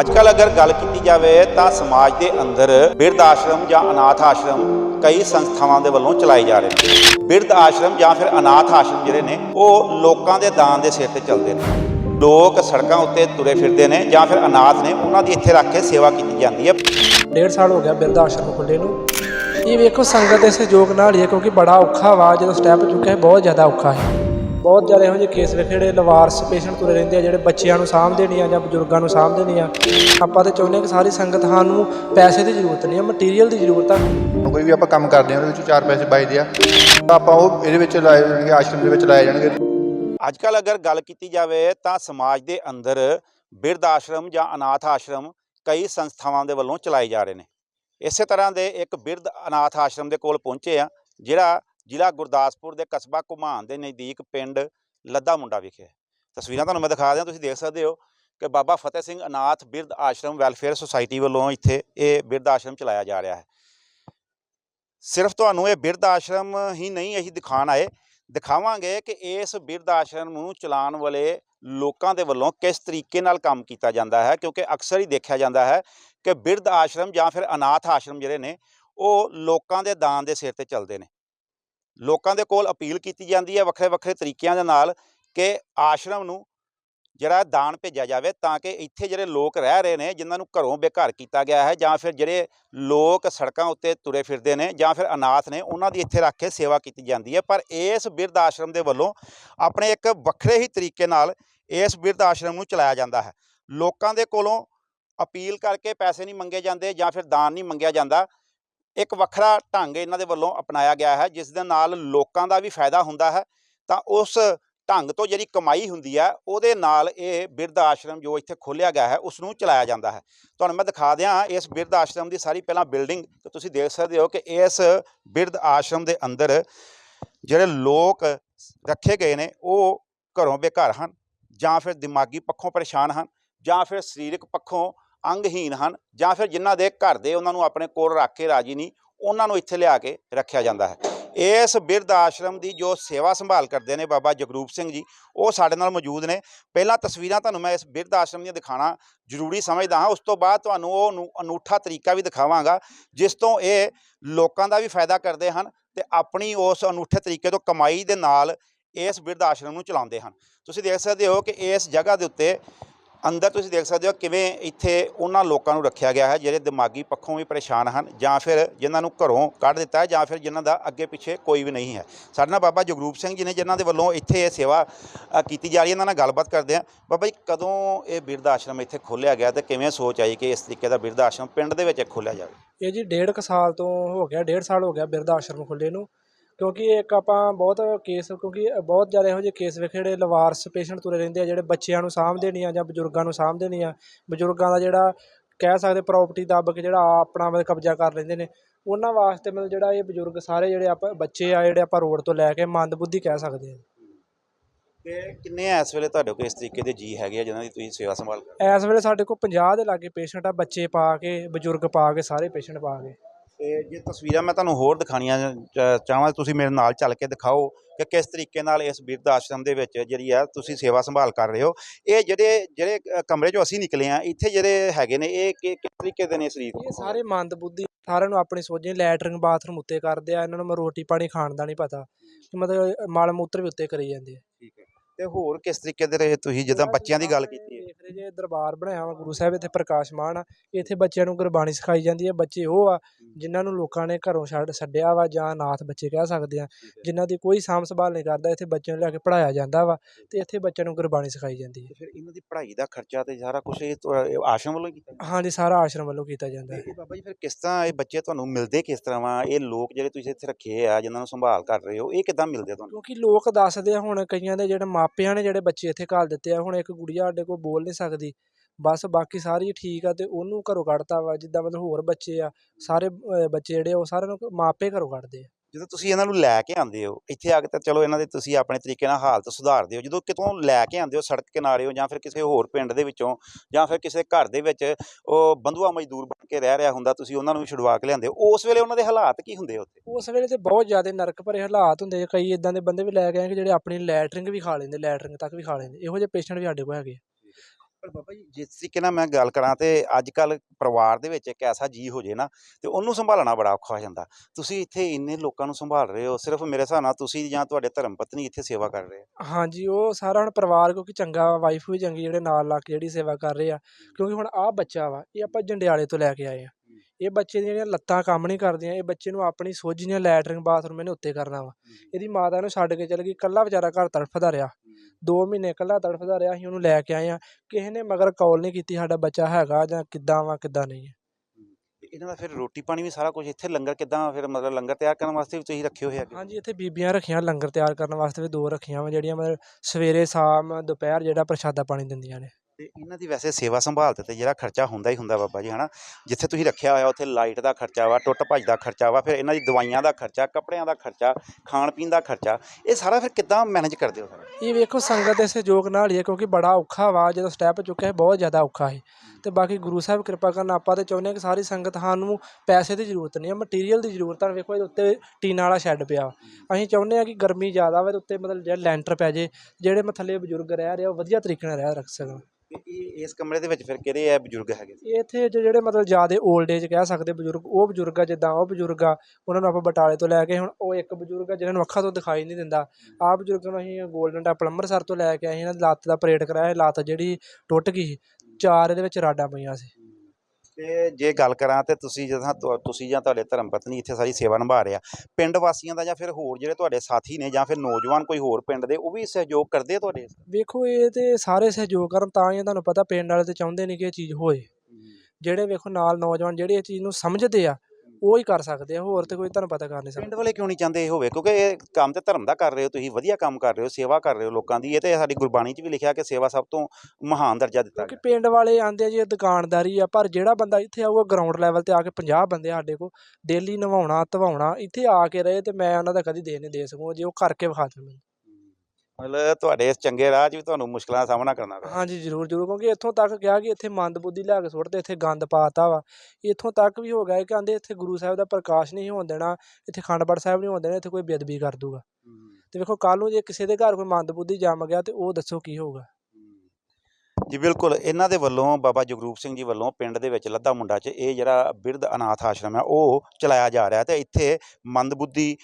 ਅੱਜ ਕੱਲ ਅਗਰ ਗੱਲ ਕੀਤੀ ਜਾਵੇ ਤਾਂ ਸਮਾਜ ਦੇ ਅੰਦਰ ਬਿਰਧ ਆਸ਼ਰਮ ਜਾਂ ਅਨਾਥ ਆਸ਼ਰਮ ਕਈ ਸੰਸਥਾਵਾਂ ਦੇ ਵੱਲੋਂ ਚਲਾਏ ਜਾ ਰਹੇ ਨੇ। ਬਿਰਧ ਆਸ਼ਰਮ ਜਾਂ ਫਿਰ ਅਨਾਥ ਆਸ਼ਰਮ ਜਿਹੜੇ ਨੇ, ਉਹ ਲੋਕਾਂ ਦੇ ਦਾਨ ਦੇ ਸਿਰ ਤੇ ਚੱਲਦੇ ਨੇ। ਲੋਕ ਸੜਕਾਂ ਉੱਤੇ ਤੁਰੇ ਫਿਰਦੇ ਨੇ ਜਾਂ ਫਿਰ ਅਨਾਥ ਨੇ, ਉਹਨਾਂ ਦੀ ਇੱਥੇ ਰੱਖ ਕੇ ਸੇਵਾ ਕੀਤੀ ਜਾਂਦੀ ਹੈ। ਡੇਢ ਸਾਲ ਹੋ ਗਿਆ ਬਿਰਧ ਆਸ਼ਰਮ ਖੁੱਲੇ ਨੂੰ। ਇਹ ਵੇਖੋ ਸੰਗਤ ਦੇ ਸਹਿਯੋਗ ਨਾਲ ਹੀ ਹੈ, ਕਿਉਂਕਿ ਬੜਾ ਔਖਾ ਵਾ, ਜਦੋਂ ਸਟੈਪ ਚੁੱਕਿਆ ਹੈ ਬਹੁਤ ਜ਼ਿਆਦਾ ਔਖਾ ਹੈ। ਬਹੁਤ ਜ਼ਿਆਦਾ ਇਹੋ ਜਿਹੇ ਕੇਸ ਵੇਖੇ ਜਿਹੜੇ ਲਵਾਰਸ ਪੇਸ਼ੈਂਟ ਤੁਰੇ ਰਹਿੰਦੇ ਆ ਜਿਹੜੇ ਬੱਚਿਆਂ ਨੂੰ ਸਾਂਭਦੇ ਨਹੀਂ ਆ ਜਾਂ ਬਜ਼ੁਰਗਾਂ ਨੂੰ ਸਾਂਭਦੇ ਨਹੀਂ ਆ। ਆਪਾਂ ਤਾਂ ਚਾਹੁੰਦੇ ਹਾਂ ਕਿ ਸਾਰੀ ਸੰਗਤ ਸਾਨੂੰ ਪੈਸੇ ਦੀ ਜ਼ਰੂਰਤ ਨਹੀਂ ਆ ਮਟੀਰੀਅਲ ਦੀ ਜ਼ਰੂਰਤ ਆ। ਕੋਈ ਵੀ ਆਪਾਂ ਕੰਮ ਕਰਦੇ ਹਾਂ ਉਹਦੇ ਵਿੱਚੋਂ ਚਾਰ ਪੈਸੇ ਬਚਦੇ ਆ। ਤਾਂ ਆਪਾਂ ਉਹ ਇਹਦੇ ਵਿੱਚ ਲਾਏ ਜਾਣਗੇ ਆਸ਼ਰਮ ਦੇ ਵਿੱਚ ਲਾਏ ਜਾਣਗੇ। ਅੱਜ ਕੱਲ ਅਗਰ ਗੱਲ ਕੀਤੀ ਜਾਵੇ ਤਾਂ ਸਮਾਜ ਦੇ ਅੰਦਰ ਬਿਰਧ ਆਸ਼ਰਮ ਜਾਂ ਅਨਾਥ ਆਸ਼ਰਮ ਕਈ ਸੰਸਥਾਵਾਂ ਦੇ ਵੱਲੋਂ ਚਲਾਏ ਜਾ ਰਹੇ ਨੇ। ਇਸੇ ਤਰ੍ਹਾਂ ਦੇ ਇੱਕ ਬਿਰਧ ਅਨਾਥ ਆਸ਼ਰਮ ਦੇ ਕੋਲ ਪਹੁੰਚੇ ਆ ਜਿਹੜਾ ਜ਼ਿਲ੍ਹਾ ਗੁਰਦਾਸਪੁਰ ਦੇ ਕਸਬਾ ਘੁਮਾਨ ਦੇ ਨਜ਼ਦੀਕ ਪਿੰਡ ਲੱਦਾ ਮੁੰਡਾ ਵਿਖੇ ਤਸਵੀਰਾਂ ਤੁਹਾਨੂੰ ਮੈਂ ਦਿਖਾ ਦਿਆਂ, ਤੁਸੀਂ ਦੇਖ ਸਕਦੇ ਹੋ ਕਿ ਬਾਬਾ ਫਤਿਹ ਸਿੰਘ ਅਨਾਥ ਬਿਰਧ ਆਸ਼ਰਮ ਵੈਲਫੇਅਰ ਸੁਸਾਇਟੀ ਵੱਲੋਂ ਇੱਥੇ ਇਹ ਬਿਰਧ ਆਸ਼ਰਮ ਚਲਾਇਆ ਜਾ ਰਿਹਾ ਹੈ। ਸਿਰਫ ਤੁਹਾਨੂੰ ਇਹ ਬਿਰਧ ਆਸ਼ਰਮ ਹੀ ਨਹੀਂ, ਅਸੀਂ ਦਿਖਾਣ ਆਏ। ਦਿਖਾਵਾਂਗੇ ਕਿ ਇਸ ਬਿਰਧ ਆਸ਼ਰਮ ਨੂੰ ਚਲਾਉਣ ਵਾਲੇ ਲੋਕਾਂ ਦੇ ਵੱਲੋਂ ਕਿਸ ਤਰੀਕੇ ਨਾਲ ਕੰਮ ਕੀਤਾ ਜਾਂਦਾ ਹੈ, ਕਿਉਂਕਿ ਅਕਸਰ ਹੀ ਦੇਖਿਆ ਜਾਂਦਾ ਹੈ ਕਿ ਬਿਰਧ ਆਸ਼ਰਮ ਜਾਂ ਫਿਰ ਅਨਾਥ ਆਸ਼ਰਮ ਜਿਹੜੇ ਨੇ, ਉਹ ਲੋਕਾਂ ਦੇ ਦਾਨ ਦੇ ਸਿਰ ਤੇ ਚੱਲਦੇ ਨੇ। ਲੋਕਾਂ ਦੇ ਕੋਲ ਅਪੀਲ ਕੀਤੀ ਜਾਂਦੀ ਹੈ ਵੱਖਰੇ ਵੱਖਰੇ ਤਰੀਕਿਆਂ ਦੇ ਨਾਲ ਕਿ ਆਸ਼ਰਮ ਨੂੰ ਜਿਹੜਾ ਦਾਨ ਭੇਜਿਆ ਜਾਵੇ ਤਾਂ ਕਿ ਇੱਥੇ ਜਿਹੜੇ ਲੋਕ ਰਹਿ ਰਹੇ ਨੇ, ਜਿਨ੍ਹਾਂ ਨੂੰ ਘਰੋਂ ਬੇਘਰ ਕੀਤਾ ਗਿਆ ਹੈ ਜਾਂ ਫਿਰ ਜਿਹੜੇ ਲੋਕ ਸੜਕਾਂ ਉੱਤੇ ਤੁਰੇ ਫਿਰਦੇ ਨੇ ਜਾਂ ਫਿਰ ਅਨਾਥ ਨੇ, ਉਹਨਾਂ ਦੀ ਇੱਥੇ ਰੱਖ ਕੇ ਸੇਵਾ ਕੀਤੀ ਜਾਂਦੀ ਹੈ। ਪਰ ਇਸ ਬਿਰਧ ਆਸ਼ਰਮ ਦੇ ਵੱਲੋਂ ਆਪਣੇ ਇੱਕ ਵੱਖਰੇ ਹੀ ਤਰੀਕੇ ਨਾਲ ਇਸ ਬਿਰਧ ਆਸ਼ਰਮ ਨੂੰ ਚਲਾਇਆ ਜਾਂਦਾ ਹੈ। ਲੋਕਾਂ ਦੇ ਕੋਲੋਂ ਅਪੀਲ ਕਰਕੇ ਪੈਸੇ ਨਹੀਂ ਮੰਗੇ ਜਾਂਦੇ ਜਾਂ ਫਿਰ ਦਾਨ ਨਹੀਂ ਮੰਗਿਆ ਜਾਂਦਾ। ਇੱਕ ਵੱਖਰਾ ਢੰਗ ਇਹਨਾਂ ਦੇ ਵੱਲੋਂ ਅਪਣਾਇਆ ਗਿਆ ਹੈ, ਜਿਸ ਦੇ ਨਾਲ ਲੋਕਾਂ ਦਾ ਵੀ ਫਾਇਦਾ ਹੁੰਦਾ ਹੈ। ਤਾਂ ਉਸ ਢੰਗ ਤੋਂ ਜਿਹੜੀ ਕਮਾਈ ਹੁੰਦੀ ਹੈ, ਉਹਦੇ ਨਾਲ ਇਹ ਬਿਰਧ ਆਸ਼ਰਮ ਜੋ ਇੱਥੇ ਖੋਲ੍ਹਿਆ ਗਿਆ ਹੈ ਉਸ ਨੂੰ ਚਲਾਇਆ ਜਾਂਦਾ ਹੈ। ਤੁਹਾਨੂੰ ਮੈਂ ਦਿਖਾ ਦਿਆਂ ਇਸ ਬਿਰਧ ਆਸ਼ਰਮ ਦੀ ਸਾਰੀ ਪਹਿਲਾਂ ਬਿਲਡਿੰਗ, ਤੇ ਤੁਸੀਂ ਦੇਖ ਸਕਦੇ ਹੋ ਕਿ ਇਸ ਬਿਰਧ ਆਸ਼ਰਮ ਦੇ ਅੰਦਰ ਜਿਹੜੇ ਲੋਕ ਰੱਖੇ ਗਏ ਨੇ, ਉਹ ਘਰੋਂ ਬੇਘਰ ਹਨ ਜਾਂ ਫਿਰ ਦਿਮਾਗੀ ਪੱਖੋਂ ਪਰੇਸ਼ਾਨ ਹਨ ਜਾਂ ਫਿਰ ਸਰੀਰਕ ਪੱਖੋਂ ਅੰਗਹੀਨ ਹਨ ਜਾਂ ਫਿਰ ਜਿਨ੍ਹਾਂ ਦੇ ਘਰ ਦੇ ਉਹਨਾਂ ਨੂੰ ਆਪਣੇ ਕੋਲ ਰੱਖ ਕੇ ਰਾਜੀ ਨਹੀਂ, ਉਹਨਾਂ ਨੂੰ ਇੱਥੇ ਲਿਆ ਕੇ ਰੱਖਿਆ ਜਾਂਦਾ ਹੈ। ਇਸ ਬਿਰਧ ਆਸ਼ਰਮ ਦੀ ਜੋ ਸੇਵਾ ਸੰਭਾਲ ਕਰਦੇ ਨੇ ਬਾਬਾ ਜਗਰੂਪ ਸਿੰਘ ਜੀ, ਉਹ ਸਾਡੇ ਨਾਲ ਮੌਜੂਦ ਨੇ। ਪਹਿਲਾਂ ਤਸਵੀਰਾਂ ਤੁਹਾਨੂੰ ਮੈਂ ਇਸ ਬਿਰਧ ਆਸ਼ਰਮ ਦੀਆਂ ਦਿਖਾਣਾ ਜ਼ਰੂਰੀ ਸਮਝਦਾ ਹਾਂ। ਉਸ ਤੋਂ ਬਾਅਦ ਤੁਹਾਨੂੰ ਉਹ ਅਨੂਠਾ ਤਰੀਕਾ ਵੀ ਦਿਖਾਵਾਂਗਾ, ਜਿਸ ਤੋਂ ਇਹ ਲੋਕਾਂ ਦਾ ਵੀ ਫਾਇਦਾ ਕਰਦੇ ਹਨ ਤੇ ਆਪਣੀ ਉਸ ਅਨੂਠੇ ਤਰੀਕੇ ਤੋਂ ਕਮਾਈ ਦੇ ਨਾਲ ਇਸ ਬਿਰਧ ਆਸ਼ਰਮ ਨੂੰ ਚਲਾਉਂਦੇ ਹਨ। ਤੁਸੀਂ ਦੇਖ ਸਕਦੇ ਹੋ ਕਿ ਇਸ ਜਗ੍ਹਾ ਦੇ ਉੱਤੇ ਅੰਦਰ ਤੁਸੀਂ ਦੇਖ ਸਕਦੇ ਹੋ ਕਿਵੇਂ ਇੱਥੇ ਉਹਨਾਂ ਲੋਕਾਂ ਨੂੰ ਰੱਖਿਆ ਗਿਆ ਹੈ, ਜਿਹੜੇ ਦਿਮਾਗੀ ਪੱਖੋਂ ਵੀ ਪਰੇਸ਼ਾਨ ਹਨ ਜਾਂ ਫਿਰ ਜਿਨ੍ਹਾਂ ਨੂੰ ਘਰੋਂ ਕੱਢ ਦਿੱਤਾ ਹੈ ਜਾਂ ਫਿਰ ਜਿਨ੍ਹਾਂ ਦਾ ਅੱਗੇ ਪਿੱਛੇ ਕੋਈ ਵੀ ਨਹੀਂ ਹੈ। ਸਾਡੇ ਨਾਲ ਬਾਬਾ ਜਗਰੂਪ ਸਿੰਘ ਜੀ ਨੇ ਜਿਨ੍ਹਾਂ ਦੇ ਵੱਲੋਂ ਇੱਥੇ ਇਹ ਸੇਵਾ ਕੀਤੀ ਜਾ ਰਹੀ ਹੈ, ਇਹਨਾਂ ਨਾਲ ਗੱਲਬਾਤ ਕਰਦੇ ਹਾਂ। ਬਾਬਾ ਜੀ, ਕਦੋਂ ਇਹ ਬਿਰਧ ਆਸ਼ਰਮ ਇੱਥੇ ਖੋਲ੍ਹਿਆ ਗਿਆ ਤੇ ਕਿਵੇਂ ਸੋਚ ਆਈ ਕਿ ਇਸ ਤਰੀਕੇ ਦਾ ਬਿਰਧ ਆਸ਼ਰਮ ਪਿੰਡ ਦੇ ਵਿੱਚ ਖੋਲ੍ਹਿਆ ਜਾਵੇ? ਇਹ ਜੀ ਡੇਢ ਕੁ ਸਾਲ ਤੋਂ ਹੋ ਗਿਆ, ਡੇਢ ਸਾਲ ਹੋ ਗਿਆ ਬਿਰਧ ਆਸ਼ਰਮ ਖੋਲ੍ਹੇ ਨੂੰ। ਕਿਉਂਕਿ ਇੱਕ ਆਪਾਂ ਬਹੁਤ ਕੇਸ ਕਿਉਂਕਿ ਬਹੁਤ ਜ਼ਿਆਦਾ ਇਹੋ ਜਿਹੇ ਕੇਸ ਵੇਖੇ ਜਿਹੜੇ ਲਵਾਰਸ ਪੇਸ਼ੈਂਟ ਤੁਰੇ ਰਹਿੰਦੇ ਆ ਜਿਹੜੇ ਬੱਚਿਆਂ ਨੂੰ ਸਾਂਭਦੇ ਨਹੀਂ ਆ ਜਾਂ ਬਜ਼ੁਰਗਾਂ ਨੂੰ ਸਾਂਭਦੇ ਨਹੀਂ ਆ ਬਜ਼ੁਰਗਾਂ ਦਾ ਜਿਹੜਾ ਕਹਿ ਸਕਦੇ ਪ੍ਰਾਪਰਟੀ ਦੱਬ ਕੇ ਜਿਹੜਾ ਆਪਣਾ ਮਤਲਬ ਕਬਜ਼ਾ ਕਰ ਲੈਂਦੇ ਨੇ। ਉਹਨਾਂ ਵਾਸਤੇ ਮਤਲਬ ਜਿਹੜਾ ਇਹ ਬਜ਼ੁਰਗ ਸਾਰੇ ਜਿਹੜੇ ਆਪਾਂ ਬੱਚੇ ਆ ਜਿਹੜੇ ਆਪਾਂ ਰੋਡ ਤੋਂ ਲੈ ਕੇ ਮੰਦਬੁੱਧੀ ਕਹਿ ਸਕਦੇ ਆ। ਤੇ ਕਿੰਨੇ ਇਸ ਵੇਲੇ ਤੁਹਾਡੇ ਕੋਲ ਇਸ ਤਰੀਕੇ ਦੇ ਜੀ ਹੈਗੇ ਆ ਜਿਨ੍ਹਾਂ ਦੀ ਤੁਸੀਂ ਸੇਵਾ ਸੰਭਾਲ ਕਰਦੇ ਇਸ ਵੇਲੇ ਸਾਡੇ ਕੋਲ 50 ਦੇ ਲਾਗੇ ਪੇਸ਼ੈਂਟ ਆ ਬੱਚੇ ਪਾ ਕੇ ਬਜ਼ੁਰਗ ਪਾ ਕੇ ਸਾਰੇ ਪੇਸ਼ੈਂਟ ਪਾ ਕੇ। ਤੇ ਜੇ ਤਸਵੀਰਾਂ ਮੈਂ ਤੁਹਾਨੂੰ ਹੋਰ ਦਿਖਾਣੀਆਂ ਚਾਹਾਂ ਤੁਸੀਂ ਮੇਰੇ ਨਾਲ ਚੱਲ ਕੇ ਦਿਖਾਓ ਕਿ ਕਿਸ ਤਰੀਕੇ ਨਾਲ ਇਸ ਬਿਰਧ ਆਸ਼ਰਮ ਦੇ ਵਿੱਚ ਜਿਹੜੀ ਆ ਤੁਸੀਂ ਸੇਵਾ ਸੰਭਾਲ ਕਰ ਰਹੇ ਹੋ। ਇਹ ਜਿਹੜੇ ਜਿਹੜੇ ਕਮਰੇ ਚੋਂ ਅਸੀਂ ਨਿਕਲੇ ਆ ਇੱਥੇ ਜਿਹੜੇ ਹੈਗੇ ਨੇ ਇਹ ਕਿ- ਕਿਸ ਤਰੀਕੇ ਦੇ ਨੇ ਸਰੀਰ ਇਹ ਸਾਰੇ ਮੰਦਬੁੱਧੀ ਸਾਰਿਆਂ ਨੂੰ ਆਪਣੀ ਸੋਝੇ ਲੈਟਰਿੰਗ ਬਾਥਰੂਮ ਉੱਤੇ ਕਰਦੇ ਆ ਇਹਨਾਂ ਨੂੰ ਰੋਟੀ ਪਾਣੀ ਖਾਣ ਦਾ ਨਹੀਂ ਪਤਾ ਮਤਲਬ ਮਲ ਮੂਤਰ ਵੀ ਉੱਤੇ ਕਰੀ ਜਾਂਦੇ ਆ। ਠੀਕ ਹੈ। ਤੇ ਹੋਰ ਕਿਸ ਤਰੀਕੇ ਦੇ ਰਹੇ ਤੁਸੀਂ? ਜਿੱਦਾਂ ਬੱਚਿਆਂ ਦੀ ਗੱਲ ਕੀਤੀ ਦੇਖ ਰਹੇ ਜੇ ਦਰਬਾਰ ਬਣਾਇਆ ਵਾ ਗੁਰੂ ਸਾਹਿਬ ਇੱਥੇ ਪ੍ਰਕਾਸ਼ਮਾਨ ਆ ਇੱਥੇ ਬੱਚਿਆਂ ਨੂੰ ਗੁਰਬਾਣੀ ਸਿਖਾਈ ਜਾਂਦੀ ਹੈ ਬੱਚੇ ਉਹ ਆ ਜਿਨ੍ਹਾਂ ਨੂੰ ਲੋਕਾਂ ਨੇ ਘਰੋਂ ਛੱਡ ਛੱਡਿਆ ਵਾ ਜਾਂ ਅਨਾਥ ਬੱਚੇ ਕਹਿ ਸਕਦੇ ਆ ਜਿਨ੍ਹਾਂ ਦੀ ਕੋਈ ਸਾਂਭ ਸੰਭਾਲ ਨਹੀਂ ਕਰਦਾ ਇੱਥੇ ਬੱਚਿਆਂ ਨੂੰ ਲਿਆ ਕੇ ਪੜਾਇਆ ਜਾਂਦਾ ਵਾ ਤੇ ਇੱਥੇ ਬੱਚਿਆਂ ਨੂੰ ਗੁਰਬਾਣੀ ਸਿਖਾਈ ਜਾਂਦੀ ਹੈ ਫਿਰ ਇਹਨਾਂ ਦੀ ਪੜ੍ਹਾਈ ਦਾ ਖਰਚਾ ਤੇ ਸਾਰਾ ਕੁਝ ਇਹ ਤੁਹਾ- ਇਹ ਆਸ਼ਰਮ ਵੱਲੋਂ ਹੀ ਕੀਤਾ ਜਾਂਦਾ? ਹਾਂਜੀ ਸਾਰਾ ਆਸ਼ਰਮ ਵੱਲੋਂ ਕੀਤਾ ਜਾਂਦਾ ਹੈ। ਤੇ ਬਾਬਾ ਜੀ ਫਿਰ ਕਿਸ ਤਰ੍ਹਾਂ ਇਹ ਬੱਚੇ ਤੁਹਾਨੂੰ ਮਿਲਦੇ ਕਿਸ ਤਰ੍ਹਾਂ ਵਾ? ਇਹ ਲੋਕ ਜਿਹੜੇ ਤੁਸੀਂ ਇੱਥੇ ਰੱਖੇ ਆ ਜਿਨ੍ਹਾਂ ਨੂੰ ਸੰਭਾਲ ਕਰ ਰਹੇ ਹੋ ਇਹ ਕਿੱਦਾਂ ਮਿਲਦੇ ਆ ਤੁਹਾਨੂੰ? ਕਿਉਂਕਿ ਲੋਕ ਦੱਸਦੇ ਆ ਹੁਣ ਕਈਆਂ ਦੇ ਜਿਹੜੇ ਮਾਪਿਆਂ ਨੇ ਜਿਹੜੇ ਬੱਚੇ ਇੱਥੇ ਘੱਲ ਦਿੱਤੇ ਆ ਹੁਣ ਇੱਕ ਗੁੜੀਆ ਸਾਡੇ ਕੋਲ ਬੋਲ ਨਹੀਂ ਸਕਦੀ ਬਸ ਬਾਕੀ ਸਾਰੀ ਠੀਕ ਆ ਤੇ ਉਹਨੂੰ ਘਰੋਂ ਕੱਢਤਾ ਵਾ ਜਿੱਦਾਂ ਮਤਲਬ ਹੋਰ ਬੱਚੇ ਆ ਸਾਰੇ ਬੱਚੇ ਜਿਹੜੇ ਉਹ ਸਾਰਿਆਂ ਨੂੰ ਮਾਪੇ ਘਰੋਂ ਕੱਢਦੇ ਆ ਜਦੋਂ ਤੁਸੀਂ ਇਹਨਾਂ ਨੂੰ ਲੈ ਕੇ ਆਉਂਦੇ ਹੋ ਇੱਥੇ ਆ ਕੇ ਤਾਂ ਚਲੋ ਇਹਨਾਂ ਦੇ ਤੁਸੀਂ ਆਪਣੇ ਤਰੀਕੇ ਨਾਲ ਹਾਲਤ ਸੁਧਾਰਦੇ ਹੋ ਜਦੋਂ ਕਿਤੋਂ ਲੈ ਕੇ ਆਉਂਦੇ ਹੋ ਸੜਕ ਕਿਨਾਰੇ ਹੋ ਜਾਂ ਫਿਰ ਕਿਸੇ ਹੋਰ ਪਿੰਡ ਦੇ ਵਿੱਚੋਂ ਜਾਂ ਫਿਰ ਕਿਸੇ ਘਰ ਦੇ ਵਿੱਚ ਉਹ ਬੰਧੂਆ ਮਜ਼ਦੂਰ ਬਣ ਕੇ ਰਹਿ ਰਿਹਾ ਹੁੰਦਾ ਤੁਸੀਂ ਉਹਨਾਂ ਨੂੰ ਵੀ ਛੁਡਵਾ ਕੇ ਲਿਆਉਂਦੇ ਹੋ ਉਸ ਵੇਲੇ ਉਹਨਾਂ ਦੇ ਹਾਲਾਤ ਕੀ ਹੁੰਦੇ ਉੱਥੇ ਉਸ ਵੇਲੇ ਤੇ ਬਹੁਤ ਜ਼ਿਆਦਾ ਨਰਕ ਭਰੇ ਹਾਲਾਤ ਹੁੰਦੇ। ਕਈ ਇਦਾਂ ਦੇ ਬੰਦੇ ਵੀ ਲੈ ਕੇ ਆਏ ਕਿ ਜਿਹੜੇ ਆਪਣੀ ਲੈਟਰਿੰਗ ਵੀ ਖਾ ਲੈਂਦੇ ਲੈਟਰਿੰਗ ਤੱਕ ਵੀ ਖਾ ਲੈਂਦੇ ਇਹੋ ਜਿਹੇ ਪੇਸ਼ੈਂਟ ਵੀ ਸਾਡੇ ਕੋਲ ਹੈਗੇ। ਪਰ ਬਾਬਾ ਜੀ ਜਿਸ ਤਰੀਕੇ ਨਾਲ ਮੈਂ ਗੱਲ ਕਰਾਂ ਤੇ ਅੱਜ ਕੱਲ ਪਰਿਵਾਰ ਦੇ ਵਿੱਚ ਇੱਕ ਐਸਾ ਜੀ ਹੋ ਜੇ ਨਾ ਤੇ ਉਹਨੂੰ ਸੰਭਾਲਣਾ ਬੜਾ ਔਖਾ ਹੋ ਜਾਂਦਾ। ਤੁਸੀਂ ਇੱਥੇ ਇੰਨੇ ਲੋਕਾਂ ਨੂੰ ਸੰਭਾਲ ਰਹੇ ਹੋ ਸਿਰਫ ਮੇਰੇ ਹਿਸਾਬ ਨਾਲ ਤੁਸੀਂ ਜਾਂ ਤੁਹਾਡੇ ਧਰਮ ਪਤਨੀ ਇੱਥੇ ਸੇਵਾ ਕਰ ਰਹੇ ਆ। ਹਾਂਜੀ ਉਹ ਸਾਰਾ ਹੁਣ ਪਰਿਵਾਰ ਕਿਉਂਕਿ ਚੰਗਾ ਵਾਈਫ ਵੀ ਚੰਗੀ ਜਿਹੜੇ ਨਾਲ ਲੱਗ ਕੇ ਜਿਹੜੀ ਸੇਵਾ ਕਰ ਰਹੇ ਆ ਕਿਉਂਕਿ ਹੁਣ ਆਹ ਬੱਚਾ ਵਾ ਇਹ ਆਪਾਂ ਜੰਡਿਆਲੇ ਤੋਂ ਲੈ ਕੇ ਆਏ ਆ। ਇਹ ਬੱਚੇ ਦੀਆਂ ਜਿਹੜੀਆਂ ਲੱਤਾਂ ਕੰਮ ਨਹੀਂ ਕਰਦੀਆਂ ਇਹ ਬੱਚੇ ਨੂੰ ਆਪਣੀ ਸੋਝੀ ਦੀਆਂ ਲੈਟਰਿੰਗ ਬਾਥਰੂਮ ਇਹਨੇ ਉੱਤੇ ਕਰਨਾ ਵਾ। ਇਹਦੀ ਮਾਤਾ ਨੂੰ ਛੱਡ ਕੇ ਚਲ ਗਈ ਇਕੱਲਾ ਵਿਚਾਰਾ ਘਰ ਤੜਫਦਾ ਰਿਹਾ। 2 ਮਹੀਨੇ ਇਕੱਲਾ ਤੜਫਦਾ ਰਿਹਾ ਅਸੀਂ ਉਹਨੂੰ ਲੈ ਕੇ ਆਏ ਆ ਕਿਸੇ ਨੇ ਮਗਰ ਕਾਲ ਨਹੀਂ ਕੀਤੀ ਸਾਡਾ ਬੱਚਾ ਹੈਗਾ ਜਾਂ ਕਿੱਦਾਂ ਵਾ ਕਿੱਦਾਂ ਨਹੀਂ ਹੈ। ਇਹਨਾਂ ਦਾ ਫਿਰ ਰੋਟੀ ਪਾਣੀ ਵੀ ਸਾਰਾ ਕੁਝ ਇੱਥੇ ਲੰਗਰ ਕਿਦਾਂ ਫਿਰ ਮਤਲਬ ਲੰਗਰ ਤਿਆਰ ਕਰਨ ਵਾਸਤੇ ਵੀ ਤੁਸੀਂ ਰੱਖੇ ਹੋਏ ਹੈਗੇ? ਹਾਂਜੀ ਇੱਥੇ ਬੀਬੀਆਂ ਰੱਖੀਆਂ ਲੰਗਰ ਤਿਆਰ ਕਰਨ ਵਾਸਤੇ ਵੀ ਦੋ ਰੱਖੀਆਂ ਵਾ ਜਿਹੜੀਆਂ ਮਤਲਬ ਸਵੇਰੇ ਸ਼ਾਮ ਦੁਪਹਿਰ ਜਿਹੜਾ ਪ੍ਰਸ਼ਾਦਾ ਪਾਣੀ ਦਿੰਦੀਆਂ ਨੇ। ਤੇ ਇਹਨਾਂ ਦੀ ਵੈਸੇ ਸੇਵਾ ਸੰਭਾਲ ਤੇ ਜਿਹੜਾ ਖਰਚਾ ਹੁੰਦਾ ਹੀ ਹੁੰਦਾ ਬਾਬਾ ਜੀ ਹਨਾ? ਜਿੱਥੇ ਤੁਸੀਂ ਰੱਖਿਆ ਹੋਇਆ ਉੱਥੇ ਲਾਈਟ ਦਾ ਖਰਚਾ ਵਾ ਟੁੱਟ ਭੱਜ ਦਾ ਖਰਚਾ ਵਾ ਫਿਰ ਇਹਨਾਂ ਦੀ ਦਵਾਈਆਂ ਦਾ ਖਰਚਾ ਕੱਪੜਿਆਂ ਦਾ ਖਰਚਾ ਖਾਣ ਪੀਣ ਦਾ ਖਰਚਾ ਇਹ ਸਾਰਾ ਫਿਰ ਕਿੱਦਾਂ ਮੈਨੇਜ ਕਰਦੇ ਹੋ ਸਾਰਾ? ਇਹ ਵੇਖੋ ਸੰਗਤ ਦੇ ਸਹਿਯੋਗ ਨਾਲ ਹੀ ਹੈ ਕਿਉਂਕਿ ਬੜਾ ਔਖਾ ਵਾ ਜਦੋਂ ਸਟੈਪ ਚੁੱਕਿਆ ਹੈ ਬਹੁਤ ਜ਼ਿਆਦਾ ਔਖਾ ਹੈ। ਤੇ ਬਾਕੀ ਗੁਰੂ ਸਾਹਿਬ ਕਿਰਪਾ ਕਰਨ ਆਪਾਂ ਤੇ ਚਾਹੁੰਦੇ ਹਾਂ ਕਿ ਸਾਰੀ ਸੰਗਤ ਸਾਨੂੰ ਪੈਸੇ ਦੀ ਜ਼ਰੂਰਤ ਨਹੀਂ ਹੈ ਮਟੀਰੀਅਲ ਦੀ ਜ਼ਰੂਰਤ ਹੈ। ਵੇਖੋ ਇਹਦੇ ਉੱਤੇ ਟੀਨਾ ਵਾਲਾ ਸ਼ੈੱਡ ਪਿਆ। ਅਸੀਂ ਚਾਹੁੰਦੇ ਹਾਂ ਕਿ ਗਰਮੀ ਜ਼ਿਆਦਾ ਵਾ ਤੇ ਉੱਤੇ ਮਤਲਬ ਜਿਹੜਾ ਲੈਂਟਰ ਪੈ ਜੇ ਜਿਹੜੇ ਮੈਂ ਥੱਲੇ ਬਜ਼ੁਰਗ ਰਹਿ ਰਹੇ ਉਹ ਵਧੀਆ ਤਰੀਕੇ ਨਾਲ ਰਹਿ ਰੱਖ ਸਕਣ। ਤੇ ਇਹ ਇਸ ਕਮਰੇ ਦੇ ਵਿੱਚ ਫਿਰ ਕਿਹੜੇ ਆ ਬਜ਼ੁਰਗ ਹੈਗੇ ਇਹ ਇੱਥੇ ਜੋ ਜਿਹੜੇ ਮਤਲਬ ਜ਼ਿਆਦਾ 올ਡ ਏਜ ਕਹਿ ਸਕਦੇ ਬਜ਼ੁਰਗ ਉਹ ਬਜ਼ੁਰਗ ਆ ਜਿੱਦਾਂ ਉਹ ਬਜ਼ੁਰਗ ਆ ਉਹਨਾਂ ਨੂੰ ਆਪਾਂ ਬਟਾਲੇ ਤੋਂ ਲੈ ਕੇ ਹੁਣ ਉਹ ਇੱਕ ਬਜ਼ੁਰਗ ਆ ਜਿਹਨਾਂ ਨੂੰ ਅੱਖਾਂ ਤੋਂ ਦਿਖਾਈ ਨਹੀਂ ਦਿੰਦਾ। ਆਹ ਬਜ਼ੁਰਗ ਨੂੰ ਅਸੀਂ 골ਡਨ ਟੈਂਪਲ ਅੰਮ੍ਰਿਤਸਰ ਤੋਂ ਲੈ ਕੇ ਆਏ ਸੀ ਇਹਨਾਂ ਦੀ ਲੱਤ ਦਾ ਆਪਰੇਟ ਕਰਾਇਆ ਸੀ, ਲੱਤ ਜਿਹੜੀ ਟੁੱਟ ਗਈ ਸੀ ਚਾਰ ਇਹਦੇ ਵਿੱਚ ਰਾਡਾਂ ਪਈਆਂ ਸੀ। ਤੇ ਜੇ ਗੱਲ ਕਰਾਂ ਤੇ ਤੁਸੀਂ ਜਦੋਂ ਤੁ- ਤੁਸੀਂ ਜਾਂ ਤੁਹਾਡੇ ਧਰਮ ਪਤਨੀ ਇੱਥੇ ਸਾਰੀ ਸੇਵਾ ਨਿਭਾ ਰਹੇ ਆ ਪਿੰਡ ਵਾਸੀਆਂ ਦਾ ਜਾਂ ਫਿਰ ਹੋਰ ਜਿਹੜੇ ਤੁਹਾਡੇ ਸਾਥੀ ਨੇ ਜਾਂ ਫਿਰ ਨੌਜਵਾਨ ਕੋਈ ਹੋਰ ਪਿੰਡ ਦੇ ਉਹ ਵੀ ਸਹਿਯੋਗ ਕਰਦੇ ਆ ਤੁਹਾਡੇ? ਵੇਖੋ ਇਹ ਤੇ ਸਾਰੇ ਸਹਿਯੋਗ ਕਰਨ ਤਾਂ ਹੀ ਤੁਹਾਨੂੰ ਪਤਾ ਪਿੰਡ ਵਾਲੇ ਤੇ ਚਾਹੁੰਦੇ ਨਹੀਂ ਕਿ ਇਹ ਚੀਜ਼ ਹੋਏ। ਜਿਹੜੇ ਵੇਖੋ ਨਾਲ ਨੌਜਵਾਨ ਜਿਹੜੇ ਇਹ ਚੀਜ਼ ਨੂੰ ਸਮਝਦੇ ਆ ਉਹ ਹੀ ਕਰ ਸਕਦੇ ਆ ਹੋਰ ਤੇ ਕੋਈ ਤੁਹਾਨੂੰ ਪਤਾ ਕਰ ਨਹੀਂ ਸਕਦਾ। ਪਿੰਡ ਵਾਲੇ ਕਿਉਂ ਨਹੀਂ ਚਾਹੁੰਦੇ ਇਹ ਹੋਵੇ? ਕਿਉਂਕਿ ਇਹ ਕੰਮ ਤੇ ਧਰਮ ਦਾ ਕਰ ਰਹੇ ਹੋ ਤੁਸੀਂ ਵਧੀਆ ਕੰਮ ਕਰ ਰਹੇ ਹੋ ਸੇਵਾ ਕਰ ਰਹੇ ਹੋ ਲੋਕਾਂ ਦੀ। ਇਹ ਤੇ ਸਾਡੀ ਗੁਰਬਾਣੀ 'ਚ ਵੀ ਲਿਖਿਆ ਕਿ ਸੇਵਾ ਸਭ ਤੋਂ ਮਹਾਨ ਦਰਜਾ ਦਿੱਤਾ ਗਿਆ। ਪਿੰਡ ਵਾਲੇ ਆਂਦੇ ਆ ਜੀ ਇਹ ਦੁਕਾਨਦਾਰੀ ਆ ਪਰ ਜਿਹੜਾ ਬੰਦਾ ਇੱਥੇ ਆਊਗਾ ਗਰਾਊਂਡ ਲੈਵਲ ਤੇ ਆ ਕੇ 50 ਬੰਦੇ ਸਾਡੇ ਕੋਲ ਡੇਲੀ ਨਵਾਉਣਾ ਧਵਾਉਣਾ ਇੱਥੇ ਆ ਕੇ ਰਹੇ ਤੇ ਮੈਂ ਉਹਨਾਂ ਦਾ ਕਦੀ ਦੇ ਨਹੀਂ ਦੇ ਸਕੂੰ ਜੇ ਉਹ ਕਰਕੇ ਵਿਖਾ ਮੈਨੂੰ। ਮਤਲਬ ਤੁਹਾਡੇ ਇਸ ਚੰਗੇ ਰਾਹ 'ਚ ਵੀ ਤੁਹਾਨੂੰ ਮੁਸ਼ਕਲਾਂ ਦਾ ਸਾਹਮਣਾ ਕਰਨਾ ਪਿਆ ਹਾਂਜੀ ਜ਼ਰੂਰ ਜ਼ਰੂਰ ਕਿਉਂਕਿ ਇੱਥੋਂ ਤੱਕ ਕਿਹਾ ਕਿ ਇੱਥੇ ਮੰਦਬੁੱਧੀ ਲੈ ਕੇ ਸੁੱਟਦੇ ਇੱਥੇ ਗੰਦ ਪਾਤਾ ਵਾ। ਇੱਥੋਂ ਤੱਕ ਵੀ ਹੋ ਗਿਆ ਕਿ ਆਂਦੇ ਇੱਥੇ ਗੁਰੂ ਸਾਹਿਬ ਦਾ ਪ੍ਰਕਾਸ਼ ਨਹੀਂ ਹੋਣ ਦੇਣਾ ਇੱਥੇ ਖੰਡ ਪਾਠ ਸਾਹਿਬ ਨਹੀਂ ਹੋਣ ਦੇਣਾ ਇੱਥੇ ਕੋਈ ਬੇਅਦਬੀ ਕਰ ਦੂਗਾ। ਤੇ ਵੇਖੋ ਕੱਲ ਨੂੰ ਜੇ ਕਿਸੇ ਦੇ ਘਰ ਕੋਈ ਮੰਦਬੁੱਧੀ ਜੰਮ ਗਿਆ ਤੇ ਉਹ ਦੱਸੋ ਕੀ ਹੋਊਗਾ। ਜੀ ਬਿਲਕੁਲ ਇਹਨਾਂ ਦੇ ਵੱਲੋਂ ਬਾਬਾ ਜਗਰੂਪ ਸਿੰਘ ਜੀ ਵੱਲੋਂ ਪਿੰਡ ਦੇ ਵਿੱਚ ਲੱਦਾ ਮੁੰਡਾ 'ਚ ਇਹ ਜਿਹੜਾ ਬਿਰਧ ਅਨਾਥ ਆਸ਼ਰਮ ਹੈ ਉਹ ਚਲਾਇਆ ਜਾ ਰਿਹਾ ਤੇ ਇੱਥੇ ਮੰਦਬੁੱਧੀ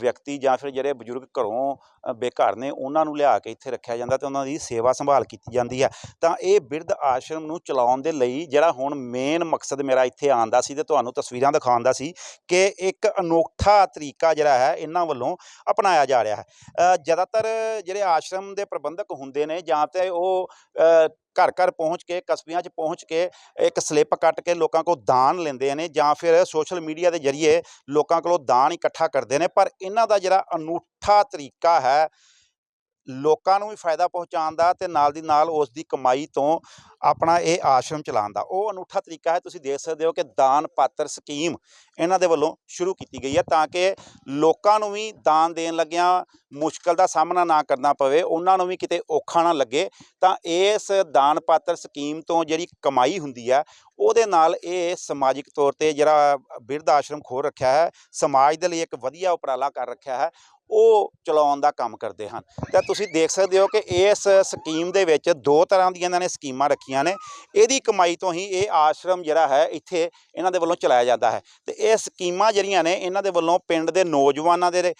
ਵਿਅਕਤੀ ਜਾਂ ਫਿਰ ਜਿਹੜੇ ਬਜ਼ੁਰਗ ਘਰੋਂ ਬੇਘਰ ਨੇ ਉਹਨਾਂ ਨੂੰ ਲਿਆ ਕੇ ਇੱਥੇ ਰੱਖਿਆ ਜਾਂਦਾ ਤੇ ਉਹਨਾਂ ਦੀ ਸੇਵਾ ਸੰਭਾਲ ਕੀਤੀ ਜਾਂਦੀ ਹੈ। ਤਾਂ ਇਹ ਬਿਰਧ ਆਸ਼ਰਮ ਨੂੰ ਚਲਾਉਣ ਦੇ ਲਈ ਜਿਹੜਾ ਹੁਣ ਮੇਨ ਮਕਸਦ ਮੇਰਾ ਇੱਥੇ ਆਉਣ ਦਾ ਸੀ ਤੇ ਤੁਹਾਨੂੰ ਤਸਵੀਰਾਂ ਦਿਖਾਉਣ ਦਾ ਸੀ ਕਿ ਇੱਕ ਅਨੋਖਾ ਤਰੀਕਾ ਜਿਹੜਾ ਹੈ ਇਹਨਾਂ ਵੱਲੋਂ ਅਪਣਾਇਆ ਜਾ ਰਿਹਾ ਹੈ। ਜ਼ਿਆਦਾਤਰ ਜਿਹੜੇ ਆਸ਼ਰਮ ਦੇ ਪ੍ਰਬੰਧਕ ਹੁੰਦੇ ਨੇ ਜਾਂ ਤੇ ਉਹ ਘਰ ਘਰ ਪਹੁੰਚ ਕੇ, ਕਸਬਿਆਂ 'ਚ ਪਹੁੰਚ ਕੇ ਇੱਕ ਸਲਿੱਪ ਕੱਟ ਕੇ ਲੋਕਾਂ ਕੋਲ ਦਾਨ ਲੈਂਦੇ ਨੇ ਜਾਂ ਫਿਰ ਸੋਸ਼ਲ ਮੀਡੀਆ ਦੇ ਜ਼ਰੀਏ ਲੋਕਾਂ ਕੋਲੋਂ ਦਾਨ ਇਕੱਠਾ ਕਰਦੇ ਨੇ। ਪਰ ਇਹਨਾਂ ਦਾ ਜਿਹੜਾ ਅਨੂਠਾ ਤਰੀਕਾ ਹੈ ਲੋਕਾਂ ਨੂੰ ਵੀ ਫਾਇਦਾ ਪਹੁੰਚਾਉਣ ਦਾ ਤੇ ਨਾਲ ਦੀ ਨਾਲ ਉਸ ਦੀ ਕਮਾਈ ਤੋਂ ਆਪਣਾ ਇਹ ਆਸ਼ਰਮ ਚਲਾਉਣ ਦਾ। ਉਹ ਅਨੂਠਾ ਤਰੀਕਾ ਹੈ, ਤੁਸੀਂ ਦੇਖ ਸਕਦੇ ਹੋ ਕਿ ਦਾਨ ਪਾਤਰ ਸਕੀਮ ਇਹਨਾਂ ਦੇ ਵੱਲੋਂ ਸ਼ੁਰੂ ਕੀਤੀ ਗਈ ਹੈ ਤਾਂ ਕਿ ਲੋਕਾਂ ਨੂੰ ਵੀ ਦਾਨ ਦੇਣ ਲੱਗਿਆਂ ਮੁਸ਼ਕਲ ਦਾ ਸਾਹਮਣਾ ਨਾ ਕਰਨਾ ਪਵੇ, ਉਹਨਾਂ ਨੂੰ ਵੀ ਕਿਤੇ ਔਖਾ ਨਾ ਲੱਗੇ। ਤਾਂ ਇਸ ਦਾਨ ਪਾਤਰ ਸਕੀਮ ਤੋਂ ਜਿਹੜੀ ਕਮਾਈ ਹੁੰਦੀ ਹੈ, ਉਹਦੇ ਨਾਲ ਇਹ ਸਮਾਜਿਕ ਤੌਰ ਤੇ ਜਿਹੜਾ ਬਿਰਧ ਆਸ਼ਰਮ ਖੋਲ ਰੱਖਿਆ ਹੈ, ਸਮਾਜ ਦੇ ਲਈ ਇੱਕ ਵਧੀਆ ਉਪਰਾਲਾ ਕਰ ਰੱਖਿਆ ਹੈ। ਉਹ ਚਲਾਉਣ ਦਾ ਕੰਮ ਕਰਦੇ ਹਨ। ਤਾਂ ਤੁਸੀਂ ਦੇਖ ਸਕਦੇ ਹੋ ਕਿ ਇਸ ਸਕੀਮ ਦੇ ਵਿੱਚ ਦੋ ਤਰ੍ਹਾਂ ਦੀਆਂ ਇਹਨਾਂ ਨੇ ਸਕੀਮਾਂ ਰੱਖੀਆਂ ਨੇ। ਇਹਦੀ ਕਮਾਈ ਤੋਂ ਹੀ ਇਹ ਆਸ਼ਰਮ ਜਿਹੜਾ ਹੈ, ਇੱਥੇ ਇਹਨਾਂ ਦੇ ਵੱਲੋਂ ਚਲਾਇਆ ਜਾਂਦਾ ਹੈ। ਤੇ ਇਹ ਸਕੀਮਾਂ ਜਿਹੜੀਆਂ ਨੇ, ਇਹਨਾਂ ਦੇ ਵੱਲੋਂ ਪਿੰਡ ਦੇ ਨੌਜਵਾਨਾਂ ਦੇ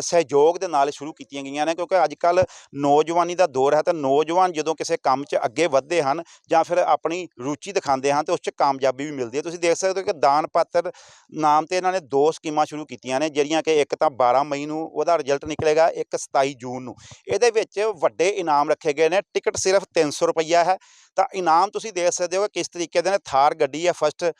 ਸਹਿਯੋਗ ਦੇ ਨਾਲ ਸ਼ੁਰੂ ਕੀਤੀਆਂ ਗਈਆਂ ਨੇ। ਕਿਉਂਕਿ ਅੱਜ ਕੱਲ ਨੌਜਵਾਨੀ ਦਾ ਦੌਰ ਹੈ, ਤਾਂ ਨੌਜਵਾਨ ਜਦੋਂ ਕਿਸੇ ਕੰਮ 'ਚ ਅੱਗੇ ਵੱਧਦੇ ਹਨ ਜਾਂ ਫਿਰ ਆਪਣੀ ਰੁਚੀ ਦਿਖਾਉਂਦੇ ਹਨ, ਤੇ ਉਸ 'ਚ ਕਾਮਯਾਬੀ ਵੀ ਮਿਲਦੀ ਹੈ। ਤੁਸੀਂ ਦੇਖ ਸਕਦੇ ਹੋ ਕਿ ਦਾਨ ਪਾਤਰ ਨਾਮ ਤੇ ਇਹਨਾਂ ਨੇ ਦੋ ਸਕੀਮਾਂ ਸ਼ੁਰੂ ਕੀਤੀਆਂ ਨੇ, ਜਿਹੜੀਆਂ ਕਿ ਇੱਕ ਤਾਂ 12 ਮਈ ਨੂੰ ਉਹਦਾ ਰਿਜ਼ਲਟ ਨਿਕਲੇਗਾ ਇੱਕ 27 ਜੂਨ ਨੂੰ। ਇਹਦੇ ਵਿੱਚ ਵੱਡੇ ਇਨਾਮ ਰੱਖੇ ਗਏ ਨੇ, ਟਿਕਟ ਸਿਰਫ 300 ਰੁਪਈਆ ਹੈ। ਤਾਂ ਇਨਾਮ ਤੁਸੀਂ ਦੇਖ ਸਕਦੇ ਹੋ ਕਿਸ ਤਰੀਕੇ ਦੇ ਨੇ, ਥਾਰ ਗੱਡੀ ਹੈ ਫਸਟ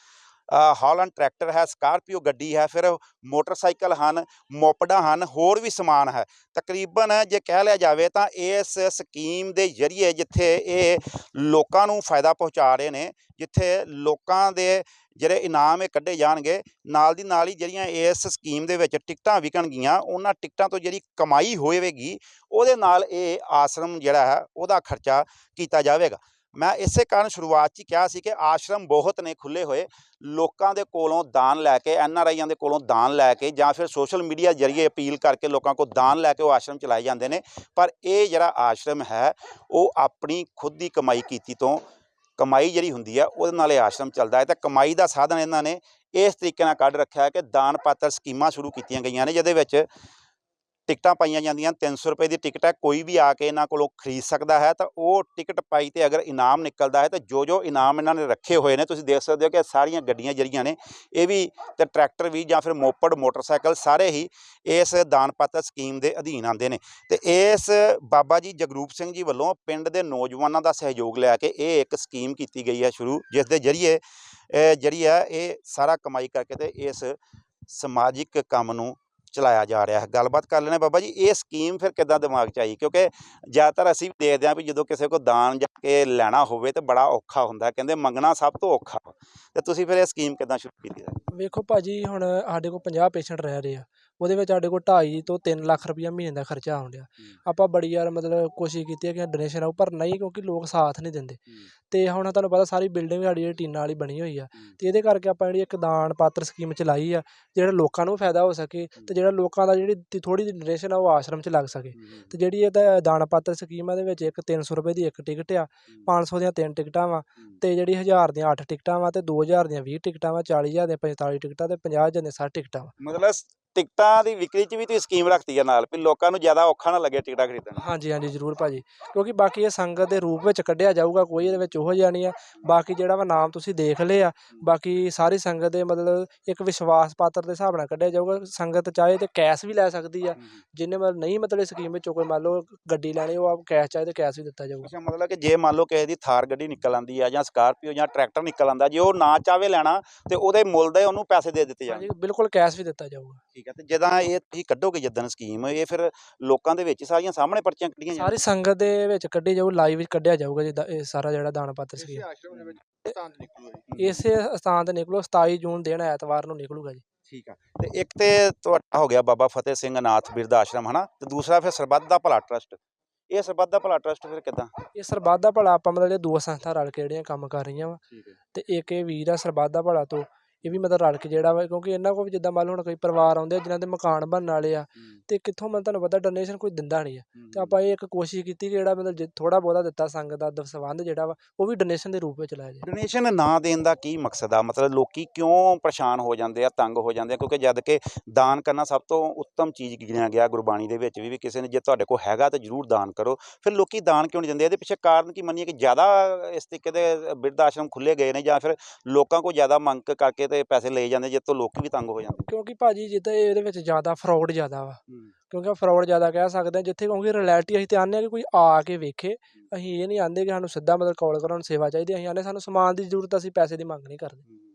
ਹਾਲੈਂਡ ਟਰੈਕਟਰ ਹੈ ਸਕਾਰਪੀਓ ਗੱਡੀ ਹੈ, ਫਿਰ ਮੋਟਰਸਾਈਕਲ ਹਨ, ਮੋਪਡਾਂ ਹਨ, ਹੋਰ ਵੀ ਸਮਾਨ ਹੈ। ਤਕਰੀਬਨ ਜੇ ਕਹਿ ਲਿਆ ਜਾਵੇ ਤਾਂ ਇਸ ਸਕੀਮ ਦੇ ਜ਼ਰੀਏ ਜਿੱਥੇ ਇਹ ਲੋਕਾਂ ਨੂੰ ਫਾਇਦਾ ਪਹੁੰਚਾ ਰਹੇ ਨੇ, ਜਿੱਥੇ ਲੋਕਾਂ ਦੇ ਜਿਹੜੇ ਇਨਾਮ ਇਹ ਕੱਢੇ ਜਾਣਗੇ, ਨਾਲ ਦੀ ਨਾਲ ਹੀ ਜਿਹੜੀਆਂ ਇਸ ਸਕੀਮ ਦੇ ਵਿੱਚ ਟਿਕਟਾਂ ਵਿਕਣਗੀਆਂ, ਉਹਨਾਂ ਟਿਕਟਾਂ ਤੋਂ ਜਿਹੜੀ ਕਮਾਈ ਹੋਵੇਗੀ ਉਹਦੇ ਨਾਲ ਇਹ ਆਸ਼ਰਮ ਜਿਹੜਾ ਹੈ, ਉਹਦਾ ਖਰਚਾ ਕੀਤਾ ਜਾਵੇਗਾ। ਮੈਂ ਇਸੇ ਕਾਰਨ ਸ਼ੁਰੂਆਤ 'ਚ ਕਿਹਾ ਸੀ ਕਿ ਆਸ਼ਰਮ ਬਹੁਤ ਨੇ ਖੁੱਲੇ ਹੋਏ, ਲੋਕਾਂ ਦੇ ਕੋਲੋਂ ਦਾਨ ਲੈ ਕੇ, ਐਨ ਆਰ ਆਈਆਂ ਦੇ ਕੋਲੋਂ ਦਾਨ ਲੈ ਕੇ ਜਾਂ ਫਿਰ ਸੋਸ਼ਲ ਮੀਡੀਆ ਜ਼ਰੀਏ ਅਪੀਲ ਕਰਕੇ ਲੋਕਾਂ ਕੋਲ ਦਾਨ ਲੈ ਕੇ ਉਹ ਆਸ਼ਰਮ ਚਲਾਏ ਜਾਂਦੇ ਨੇ, ਪਰ ਇਹ ਜਿਹੜਾ ਆਸ਼ਰਮ ਹੈ, ਉਹ ਆਪਣੀ ਖੁਦ ਦੀ ਕਮਾਈ ਕੀਤੀ ਤੋਂ ਕਮਾਈ ਜਿਹੜੀ ਹੁੰਦੀ ਆ, ਉਹਦੇ ਨਾਲ ਇਹ ਆਸ਼ਰਮ ਚੱਲਦਾ ਹੈ ਤੇ ਕਮਾਈ ਦਾ ਸਾਧਨ ਇਹਨਾਂ ਨੇ ਇਸ ਤਰੀਕੇ ਨਾਲ ਕੱਢ ਰੱਖਿਆ ਹੈ ਕਿ ਦਾਨ ਪਾਤਰ ਸਕੀਮਾਂ ਸ਼ੁਰੂ ਕੀਤੀਆਂ ਗਈਆਂ ਨੇ, ਜਿਹਦੇ ਵਿੱਚ ਟਿਕਟਾਂ ਪਾਈਆਂ ਜਾਂਦੀਆਂ 300 ਰੁਪਏ ਦੀ ਟਿਕਟ ਹੈ, ਕੋਈ ਵੀ ਆ ਕੇ ਇਹਨਾਂ ਕੋਲੋਂ ਖਰੀਦ ਸਕਦਾ ਹੈ, ਤਾਂ ਉਹ ਟਿਕਟ ਪਾਈ ਤੇ ਅਗਰ ਇਨਾਮ ਨਿਕਲਦਾ ਹੈ, ਤਾਂ ਜੋ ਜੋ ਇਨਾਮ ਇਹਨਾਂ ਨੇ ਰੱਖੇ ਹੋਏ ਨੇ, ਤੁਸੀਂ ਦੇਖ ਸਕਦੇ ਹੋ ਕਿ ਸਾਰੀਆਂ ਗੱਡੀਆਂ ਜਿਹੜੀਆਂ ਨੇ, ਇਹ ਵੀ ਤੇ ਟਰੈਕਟਰ ਵੀ ਜਾਂ ਫਿਰ ਮੋਪੜ ਮੋਟਰਸਾਈਕਲ ਸਾਰੇ ਹੀ ਇਸ ਦਾਨ ਪਾਤਰ ਸਕੀਮ ਦੇ ਅਧੀਨ ਆਉਂਦੇ ਨੇ। ਤੇ ਇਸ ਬਾਬਾ ਜੀ ਜਗਰੂਪ ਸਿੰਘ ਜੀ ਵੱਲੋਂ ਪਿੰਡ ਦੇ ਨੌਜਵਾਨਾਂ ਦਾ ਸਹਿਯੋਗ ਲੈ ਕੇ ਇਹ ਇੱਕ ਸਕੀਮ ਕੀਤੀ ਗਈ ਹੈ ਸ਼ੁਰੂ, ਜਿਸ ਦੇ ਜਰੀਏ ਜਿਹੜੀ ਹੈ, ਇਹ ਸਾਰਾ ਕਮਾਈ ਕਰਕੇ ਤੇ ਇਸ ਸਮਾਜਿਕ ਕੰਮ ਨੂੰ ਚਲਾਇਆ ਜਾ ਰਿਹਾ ਹੈ। ਗੱਲਬਾਤ ਕਰ ਲੈਣੇ ਬਾਬਾ ਜੀ, ਇਹ ਸਕੀਮ ਫਿਰ ਕਿੱਦਾਂ ਦਿਮਾਗ 'ਚ ਆਈ? ਕਿਉਂਕਿ ਜ਼ਿਆਦਾਤਰ ਅਸੀਂ ਵੀ ਦੇਖਦੇ ਹਾਂ ਵੀ ਜਦੋਂ ਕਿਸੇ ਕੋਲ ਦਾਨ ਜਾ ਕੇ ਲੈਣਾ ਹੋਵੇ ਤੇ ਬੜਾ ਔਖਾ ਹੁੰਦਾ। ਕਹਿੰਦੇ ਮੰਗਣਾ ਸਭ ਤੋਂ ਔਖਾ। ਵਾ। ਤੇ ਤੁਸੀਂ ਫਿਰ ਇਹ ਸਕੀਮ ਕਿੱਦਾਂ ਸ਼ੁਰੂ ਕੀਤੀ ਹੈ? ਵੇਖੋ ਭਾਜੀ, ਹੁਣ ਸਾਡੇ ਕੋਲ 50 ਪੇਸ਼ੈਂਟ ਰਹਿ ਰਹੇ ਆ। ਉਹਦੇ ਵਿੱਚ ਸਾਡੇ ਕੋਲ 2.5 ਤੋਂ 3 ਲੱਖ ਰੁਪਈਆ ਮਹੀਨੇ ਦਾ ਖਰਚਾ ਆਉਣ ਡਿਆ। ਆਪਾਂ ਬੜੀ ਯਾਰ ਮਤਲਬ ਕੋਸ਼ਿਸ਼ ਕੀਤੀ ਹੈ ਕਿ ਡੋਨੇਸ਼ਨ ਆਉ ਪਰ ਨਹੀਂ ਕਿਉਂਕਿ ਲੋਕ ਸਾਥ ਨਹੀਂ ਦਿੰਦੇ। ਤੇ ਹੁਣ ਤੁਹਾਨੂੰ ਪਤਾ ਸਾਰੀ ਬਿਲਡਿੰਗ ਸਾਡੀ ਜਿਹੜੀ ਟੀਨਾਂ ਵਾਲੀ ਬਣੀ ਹੋਈ ਆ। ਤੇ ਇਹਦੇ ਕਰਕੇ ਆਪਾਂ ਜਿਹੜੀ ਇੱਕ ਦਾਨ ਪਾਤਰ ਸਕੀਮ ਚਲਾਈ ਆ ਜਿਹੜਾ ਲੋਕਾਂ ਨੂੰ ਫਾਇਦਾ ਹੋ ਸਕੇ ਤੇ ਜਿਹੜਾ ਲੋਕਾਂ ਦਾ ਜਿਹੜੀ ਥੋੜੀ ਜਿਹੀ ਡੋਨੇਸ਼ਨ ਆ ਉਹ ਆਸ਼ਰਮ 'ਚ ਲੱਗ ਸਕੇ। ਤੇ ਜਿਹੜੀ ਇਹ ਤਾਂ ਦਾਨ ਪਾਤਰ ਸਕੀਮ ਆ ਦੇ ਵਿੱਚ ਇੱਕ 300 ਰੁਪਏ ਦੀ ਇੱਕ ਟਿਕਟ ਆ 500 ਦੀਆਂ ਤਿੰਨ ਟਿਕਟਾਂ ਵਾ ਤੇ ਜਿਹੜੀ 1000 ਦੀਆਂ 8 ਟਿਕਟਾਂ ਵਾ ਤੇ 2000 ਦੀਆਂ 20 ਟਿਕਟਾਂ ਵਾ 40000 ਦੀਆਂ 45 ਟਿਕਟਾਂ ਤੇ 50000 ਦੀਆਂ 60 ਟਿਕਟਾਂ ਵਾ। ਮਤਲਬ ਟਿਕਟਾਂ ਦੀ ਵਿਕਰੀ 'ਚ ਵੀ ਤੁਸੀਂ ਸਕੀਮ ਰੱਖਤੀ ਹੈ ਨਾਲ ਵੀ ਲੋਕਾਂ ਨੂੰ ਜ਼ਿਆਦਾ ਔਖਾ ਨਾ ਲੱਗੇ ਟਿਕਟਾਂ ਖਰੀਦਣ। ਹਾਂਜੀ ਹਾਂਜੀ ਜ਼ਰੂਰ ਭਾਜੀ। ਕਿਉਂਕਿ ਬਾਕੀ ਇਹ ਸੰਗਤ ਦੇ ਰੂਪ ਵਿੱਚ ਕੱਢਿਆ ਜਾਊਗਾ ਕੋਈ ਇਹਦੇ ਵਿੱਚ ਉਹ ਨਹੀਂ ਆ। ਬਾਕੀ ਜਿਹੜਾ ਵਾ ਨਾਮ ਤੁਸੀਂ ਦੇਖ ਲਏ ਆ ਬਾਕੀ ਸਾਰੀ ਸੰਗਤ ਦੇ ਮਤਲਬ ਇੱਕ ਵਿਸ਼ਵਾਸ ਪਾਤਰ ਦੇ ਹਿਸਾਬ ਨਾਲ ਕੱਢਿਆ ਜਾਊਗਾ। ਸੰਗਤ ਚਾਹੇ ਤੇ ਕੈਸ਼ ਵੀ ਲੈ ਸਕਦੀ ਆ ਜਿੰਨੇ ਮਤਲਬ ਨਹੀਂ ਮਤਲਬ ਸਕੀਮ ਵਿੱਚੋਂ ਕੋਈ ਮੰਨ ਲਓ ਗੱਡੀ ਲੈਣੀ ਉਹ ਆਪ ਕੈਸ਼ ਚਾਹੇ ਤੇ ਕੈਸ਼ ਵੀ ਦਿੱਤਾ ਜਾਊਗਾ। ਅੱਛਾ ਮਤਲਬ ਕਿ ਜੇ ਮੰਨ ਲਓ ਕਿਸੇ ਦੀ ਥਾਰ ਗੱਡੀ ਨਿਕਲ ਆਂਦੀ ਆ ਜਾਂ ਸਕਾਰਪੀਓ ਜਾਂ ਟਰੈਕਟਰ ਨਿਕਲ ਆਂਦਾ ਜੇ ਉਹ ਨਾ ਚਾਵੇ ਲੈਣਾ ਤੇ ਉਹਦੇ ਮੁੱਲ ਦੇ ਉਹਨੂੰ ਪੈਸੇ ਦੇ ਦਿੱਤੇ ਜਾਣਗੇ ਬਿਲਕੁਲ ਕੈਸ਼ ਵੀ ਦਿੱਤਾ ਜਾਊਗਾ। ਠੀਕ ਹੈ ਤੇ ਜਦੋਂ ਇਹ ਤੁਸੀਂ ਕੱਢੋਗੇ ਜਦੋਂ ਸਕੀਮ ਇਹ ਫਿਰ ਲੋਕਾਂ ਦੇ ਵਿੱਚ ਸਾਰੀਆਂ ਸਾਹਮਣੇ ਪਰਚੀਆਂ ਕੱਢੀਆਂ ਸਾਰੀ ਸੰਗਤ ਦੇ ਵਿੱਚ ਕੱਢੀ ਜਾਊ ਲਾਈਵ ਵਿੱਚ ਕੱਢਿਆ ਜਾਊਗਾ ਜਿੱਦਾਂ ਇਹ ਸਾਰਾ ਜਿਹੜਾ ਦਾਨ ਪਾਤਰ ਸਕੀਮ ਆਸ਼ਰਮ ਦੇ ਵਿੱਚ ਸਥਾਨ ਤੇ ਨਿਕਲੂਗਾ ਜੀ। ਇਸੇ ਸਥਾਨ ਤੇ ਨਿਕਲੋ 27 ਜੂਨ ਦਿਨ ਐਤਵਾਰ ਨੂੰ ਨਿਕਲੂਗਾ ਜੀ। ਠੀਕ ਆ ਤੇ ਇੱਕ ਤੇ ਤੁਹਾਡਾ ਹੋ ਗਿਆ ਬਾਬਾ ਫਤਿਹ ਸਿੰਘ ਅਨਾਥ ਬਿਰਧ ਆਸ਼ਰਮ ਹਨਾ? ਤੇ ਦੂਸਰਾ ਫਿਰ ਸਰਬੱਤ ਦਾ ਭਲਾ ਟਰਸਟ ਇਹ ਸਰਬੱਤ ਦਾ ਭਲਾ ਟਰਸਟ ਫਿਰ ਕਿਦਾਂ? ਇਹ ਸਰਬੱਤ ਦਾ ਭਲਾ ਆਪਾਂ ਮਤਲਬ ਇਹ ਦੋ ਸੰਸਥਾ ਰਲ ਕੇ ਜਿਹੜੀਆਂ ਕੰਮ ਕਰ ਰਹੀਆਂ ਵਾ। ਤੇ ਇੱਕ ਇਹ ਵੀਰ ਆ ਸਰਬੱਤ ਦਾ ਭਲਾ ਤੋਂ। ਇਹ ਵੀ ਮਤਲਬ ਰਲ ਕੇ ਜਿਹੜਾ ਵਾ ਕਿਉਂਕਿ ਇਹਨਾਂ ਕੋਲ ਵੀ ਜਿੱਦਾਂ ਮੰਨ ਲਓ ਹੁਣ ਕੋਈ ਪਰਿਵਾਰ ਆਉਂਦੇ ਆ ਜਿਨ੍ਹਾਂ ਦੇ ਮਕਾਨ ਬਣਨ ਵਾਲੇ ਆ ਤੇ ਕਿੱਥੋਂ ਮਤਲਬ ਤੁਹਾਨੂੰ ਪਤਾ ਡੋਨੇਸ਼ਨ ਕੋਈ ਦਿੰਦਾ ਨਹੀਂ ਆ। ਤੇ ਆਪਾਂ ਇਹ ਇੱਕ ਕੋਸ਼ਿਸ਼ ਕੀਤੀ ਕਿ ਜਿਹੜਾ ਮਤਲਬ ਥੋੜਾ ਬਹੁਤਾ ਦਿੱਤਾ ਸੰਗਤ ਦਾ ਦਸਵੰਧ ਜਿਹੜਾ ਵਾ ਉਹ ਵੀ ਡੋਨੇਸ਼ਨ ਦੇ ਰੂਪ ਵਿੱਚ ਲਾਇਆ ਜਾਏ। ਡੋਨੇਸ਼ਨ ਨਾ ਦੇਣ ਦਾ ਕੀ ਮਕਸਦ ਆ? ਮਤਲਬ ਲੋਕੀ ਕਿਉਂ ਪਰੇਸ਼ਾਨ ਹੋ ਜਾਂਦੇ ਆ ਤੰਗ ਹੋ ਜਾਂਦੇ ਆ? ਕਿਉਂਕਿ ਜਦ ਕਿ ਦਾਨ ਕਰਨਾ ਸਭ ਤੋਂ ਉੱਤਮ ਚੀਜ਼ ਗਿਣਿਆ ਗਿਆ ਗੁਰਬਾਣੀ ਦੇ ਵਿੱਚ ਵੀ ਵੀ ਕਿਸੇ ਨੇ ਜੇ ਤੁਹਾਡੇ ਕੋਲ ਹੈਗਾ ਤਾਂ ਜਰੂਰ ਦਾਨ ਕਰੋ। ਫਿਰ ਲੋਕੀ ਦਾਨ ਕਿਉਂ ਨਹੀਂ ਦਿੰਦੇ? ਇਹਦੇ ਪਿੱਛੇ ਕਾਰਨ ਕੀ ਮੰਨੀਏ ਕਿ ਜ਼ਿਆਦਾ ਇਸ ਤਰੀਕੇ ਦੇ ਬਿਰਧ ਆਸ਼ਰਮ ਖੁੱਲੇ ਗਏ ਨੇ ਜਾਂ ਫਿਰ ਲੋਕਾਂ ਕੋਲ ਜ਼ਿਆਦਾ ਮੰਗ ਕਰਕੇ ਤੇ ਪੈਸੇ ਲਏ ਜਾਂਦੇ ਜਿੱਤ ਤੋਂ ਲੋਕੀ ਵੀ ਤੰਗ ਹੋ ਜਾਂਦੇ। ਕਿਉਂਕਿ ਭਾਜੀ ਜਿੱਦਾਂ ਇਹਦੇ ਵਿੱਚ ਜ਼ਿਆਦਾ ਫਰਾਡ ਜ਼ਿਆਦਾ ਵਾ। ਕਿਉਂਕਿ ਫਰਾਡ ਜ਼ਿਆਦਾ ਕਹਿ ਸਕਦੇ ਆ ਜਿੱਥੇ ਕਿਉਂਕਿ ਰਿਐਲਿਟੀ ਅਸੀਂ ਤੇ ਆਨੇ ਆ ਕਿ ਕੋਈ ਆ ਕੇ ਵੇਖੇ ਅਸੀਂ ਇਹ ਨਹੀਂ ਆਂਦੇ ਕਿ ਸਾਨੂੰ ਸਿੱਧਾ ਮਤਲਬ ਕਾਲ ਕਰਨ ਸੇਵਾ ਚਾਹੀਦੀ ਅਸੀਂ ਆਨੇ ਸਾਨੂੰ ਸਮਾਨ ਦੀ ਜ਼ਰੂਰਤ ਅਸੀਂ ਪੈਸੇ ਦੀ ਮੰਗ ਨਹੀਂ ਕਰਦੇ।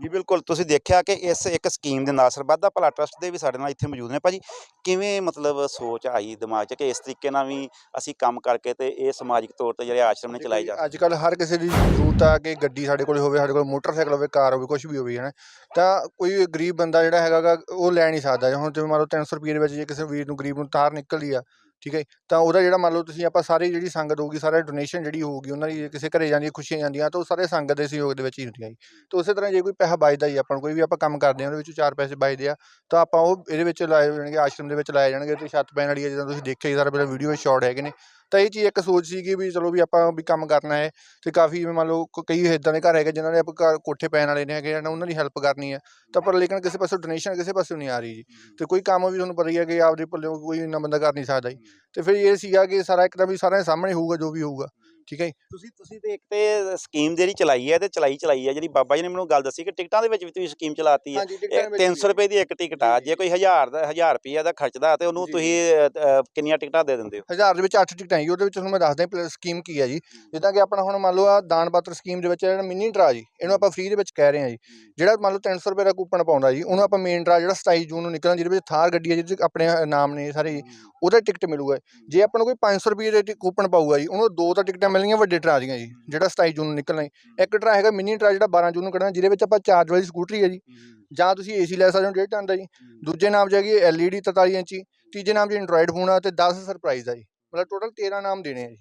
ਜੀ ਬਿਲਕੁਲ। ਤੁਸੀਂ ਦੇਖਿਆ ਕਿ ਇਸ ਇੱਕ ਸਕੀਮ ਦੇ ਨਾਲ ਸਰਬੱਤ ਦਾ ਭਲਾ ਟਰਸਟ ਦੇ ਵੀ ਸਾਡੇ ਨਾਲ ਇੱਥੇ ਮੌਜੂਦ ਨੇ। ਭਾਜੀ ਕਿਵੇਂ ਮਤਲਬ ਸੋਚ ਆਈ ਦਿਮਾਗ 'ਚ ਕਿ ਇਸ ਤਰੀਕੇ ਨਾਲ ਵੀ ਅਸੀਂ ਕੰਮ ਕਰਕੇ ਤੇ ਇਹ ਸਮਾਜਿਕ ਤੌਰ ਤੇ ਜਿਹੜੇ ਆਸ਼ਰਮ ਨੇ ਚਲਾਏ ਜਾ ਅੱਜ ਕੱਲ ਹਰ ਕਿਸੇ ਦੀ ਜ਼ਰੂਰਤ ਆ ਕਿ ਗੱਡੀ ਸਾਡੇ ਕੋਲ ਹੋਵੇ ਸਾਡੇ ਕੋਲ ਮੋਟਰਸਾਈਕਲ ਹੋਵੇ ਕਾਰ ਹੋਵੇ ਕੁਝ ਵੀ ਹੋਵੇ ਹੈ ਤਾਂ ਕੋਈ ਗਰੀਬ ਬੰਦਾ ਜਿਹੜਾ ਹੈਗਾ ਗਾ, ਉਹ ਲੈ ਨਹੀਂ ਸਕਦਾ। ਹੁਣ ਜਿਵੇਂ ਮੰਨ ਲਓ 300 ਰੁਪਏ ਦੇ ਵਿੱਚ ਜੇ ਕਿਸੇ ਵੀਰ ਨੂੰ ਗਰੀਬ ਨੂੰ ਤਾਰ ਨਿਕਲਦੀ ਆ ਠੀਕ ਹੈ ਤਾਂ ਉਹਦਾ ਜਿਹੜਾ ਮੰਨ ਲਓ ਤੁਸੀਂ ਆਪਾਂ ਸਾਰੀ ਜਿਹੜੀ ਸੰਗਤ ਹੋਊਗੀ, ਸਾਰਾ ਡੋਨੇਸ਼ਨ ਜਿਹੜੀ ਹੋਊਗੀ, ਉਹਨਾਂ ਦੀ ਕਿਸੇ ਘਰੇ ਜਾਂਦੀ ਖੁਸ਼ੀਆਂ ਜਾਂਦੀਆਂ, ਤਾਂ ਉਹ ਸਾਰੇ ਸੰਗਤ ਦੇ ਸਹਿਯੋਗ ਦੇ ਵਿੱਚ ਹੀ ਹੁੰਦੀਆਂ ਜੀ। ਤਾਂ ਉਸੇ ਤਰ੍ਹਾਂ ਜੇ ਕੋਈ ਪੈਸਾ ਬਚਦਾ ਹੀ ਆਪਾਂ ਕੋਈ ਵੀ ਆਪਾਂ ਕੰਮ ਕਰਦੇ ਹਾਂ, ਉਹਦੇ ਵਿੱਚੋਂ ਚਾਰ ਪੈਸੇ ਬਚਦੇ ਆ, ਤਾਂ ਆਪਾਂ ਉਹ ਇਹਦੇ ਵਿੱਚ ਲਾਏ ਜਾਣਗੇ, ਆਸ਼ਰਮ ਦੇ ਵਿੱਚ ਲਾਏ ਜਾਣਗੇ, ਤੇ ਛੱਤ ਪੈਣ ਵਾਲੀ ਹੈ ਜਿੱਦਾਂ ਤੁਸੀਂ ਦੇਖਿਆ ਹੀ ਸਾਰਾ ਪਹਿਲਾਂ ਵੀਡੀਓ ਵਿੱਚ ਸ਼ਾਰਟ ਹੈਗੇ ਨੇ। ਤਾਂ ਇਹ ਚੀਜ਼ ਇੱਕ ਸੋਚ ਸੀਗੀ ਵੀ ਚਲੋ ਵੀ ਆਪਾਂ ਵੀ ਕੰਮ ਕਰਨਾ ਹੈ ਤੇ ਕਾਫੀ ਮੰਨ ਲਓ ਕਈ ਇਦਾਂ ਦੇ ਘਰ ਹੈਗੇ ਜਿਨ੍ਹਾਂ ਦੇ ਆਪਾਂ ਘਰ ਕੋਠੇ ਪੈਣ ਵਾਲੇ ਨੇ ਹੈਗੇ ਨਾ ਉਹਨਾਂ ਦੀ ਹੈਲਪ ਕਰਨੀ ਹੈ। ਤਾਂ ਪਰ ਲੇਕਿਨ ਕਿਸੇ ਪਾਸੋਂ ਡੋਨੇਸ਼ਨ ਕਿਸੇ ਪਾਸੋਂ ਨਹੀਂ ਆ ਰਹੀ ਜੀ। ਤੇ ਕੋਈ ਕੰਮ ਵੀ ਤੁਹਾਨੂੰ ਪਤਾ ਹੀ ਹੈ ਕਿ ਆਪਦੇ ਪੱਲਿਓਂ ਕੋਈ ਇੰਨਾ ਬੰਦਾ ਕਰ ਨਹੀਂ ਸਕਦਾ ਜੀ। ਤੇ ਫਿਰ ਇਹ ਸੀਗਾ ਕਿ ਸਾਰਾ ਇੱਕਦਮ ਵੀ ਸਾਰਿਆਂ ਦੇ ਸਾਹਮਣੇ ਹੋਊਗਾ ਜੋ ਵੀ ਹੋਊਗਾ। ਠੀਕ ਹੈ ਜੀ? ਤੁਸੀਂ ਤੁਸੀਂ ਤੇ ਇੱਕ ਤੇ ਸਕੀਮ ਜਿਹੜੀ ਚਲਾਈ ਹੈ ਤੇ ਚਲਾਈ ਚਲਾਈ ਹੈ ਜਿਹੜੀ ਬਾਬਾ ਜੀ ਨੇ ਮੈਨੂੰ ਗੱਲ ਦੱਸੀ ਕਿ ਟਿਕਟਾਂ ਦੇ ਵਿੱਚ ਵੀ ਤੁਸੀਂ ਸਕੀਮ ਚਲਾਤੀ ਹੈ। ਹਾਂਜੀ ਇਹ 300 ਰੁਪਏ ਦੀ ਇੱਕ ਟਿਕਟ ਆ ਜੇ ਕੋਈ 1000 ਦਾ 1000 ਰੁਪਏ ਦਾ ਖਰਚਦਾ ਤੇ ਉਹਨੂੰ ਜੀ, ਤੁਸੀਂ ਅ, ਅ, ਕਿੰਨੀਆਂ ਟਿਕਟਾਂ ਦੇ ਦਿੰਦੇ ਹੋ? ਹਜ਼ਾਰ ਦੇ ਵਿੱਚ 8 ਟਿਕਟਾਂ ਜੀ ਉਹਦੇ ਵਿੱਚ ਤੁਹਾਨੂੰ ਮੈਂ ਦੱਸਦਾ ਸਕੀਮ ਕੀ ਹੈ ਜੀ। ਜਿੱਦਾਂ ਕਿ ਆਪਣਾ ਹੁਣ ਮੰਨ ਲਓ ਆ ਦਾਨ ਪਾਤਰ ਸਕੀਮ ਦੇ ਵਿੱਚ ਜਿਹੜਾ ਮਿਨੀ ਡਰਾ ਜੀ ਇਹਨੂੰ ਆਪਾਂ ਫ੍ਰੀ ਦੇ ਵਿੱਚ ਕਹਿ ਰਹੇ ਹਾਂ ਜੀ। ਜਿਹੜਾ ਮੰਨ ਲਓ 300 ਰੁਪਏ ਦਾ ਕੂਪਨ ਪਾਉਂਦਾ ਜੀ ਉਹਨੂੰ ਆਪਾਂ ਮੇਨ ਡਰਾ ਜਿਹੜਾ 27 ਜੂਨ ਨੂੰ ਨਿਕਲਣਾ ਜਿਹਦੇ ਵਿੱਚ ਥਾਰ ਗੱਡੀ ਹੈ ਜਿਹਦੇ ਵਿੱਚ ਆਪਣੇ ਨਾਮ ਨੇ ਸਾਰੇ ਜੀ, ਉਹਦਾ ਟਿਕਟ ਮਿਲੂਗਾ। ਜੇ ਆਪਾਂ ਨੂੰ ਕੋਈ 500 ਰੁਪਏ ਦੇ ਕੂਪਨ ਪਾਊਗਾ ਜੀ ਉਹਨੂੰ ਦੋ ਤਾਂ ਟਿਕਟਾਂ ਮਿਲਣਗੀਆਂ ਵੱਡੇ ਟਰਾ ਦੀਆਂ ਜੀ ਜਿਹੜਾ 27 ਜੂਨ ਨੂੰ ਨਿਕਲਣਾ ਜੀ। ਇੱਕ ਟਰਾ ਹੈਗਾ ਮਿਨੀ ਟਰਾ ਜਿਹੜਾ 12 ਜੂਨ ਨੂੰ ਕੱਢਣਾ ਜਿਹਦੇ ਵਿੱਚ ਆਪਾਂ ਚਾਰਜ ਵਾਲੀ ਸਕੂਟਰੀ ਹੈ ਜੀ। ਜਾਂ ਤੁਸੀਂ ਏਸੀ ਲੈ ਸਕਦੇ ਹੋ ਡੇਢ ਟਨ ਦਾ ਜੀ। ਦੂਜੇ ਨਾਮ ਜਾਗੀ LED 43 ਇੰਚੀ ਤੀਜੇ ਨਾਮ ਜੀ ਐਂਡਰੋਇਡ ਫੋਨ ਆ ਤੇ 10 ਸਰਪ੍ਰਾਈਜ਼ ਆ ਜੀ। ਮਤਲਬ ਟੋਟਲ 13 ਨਾਮ ਦੇਣੇ ਆ ਜੀ।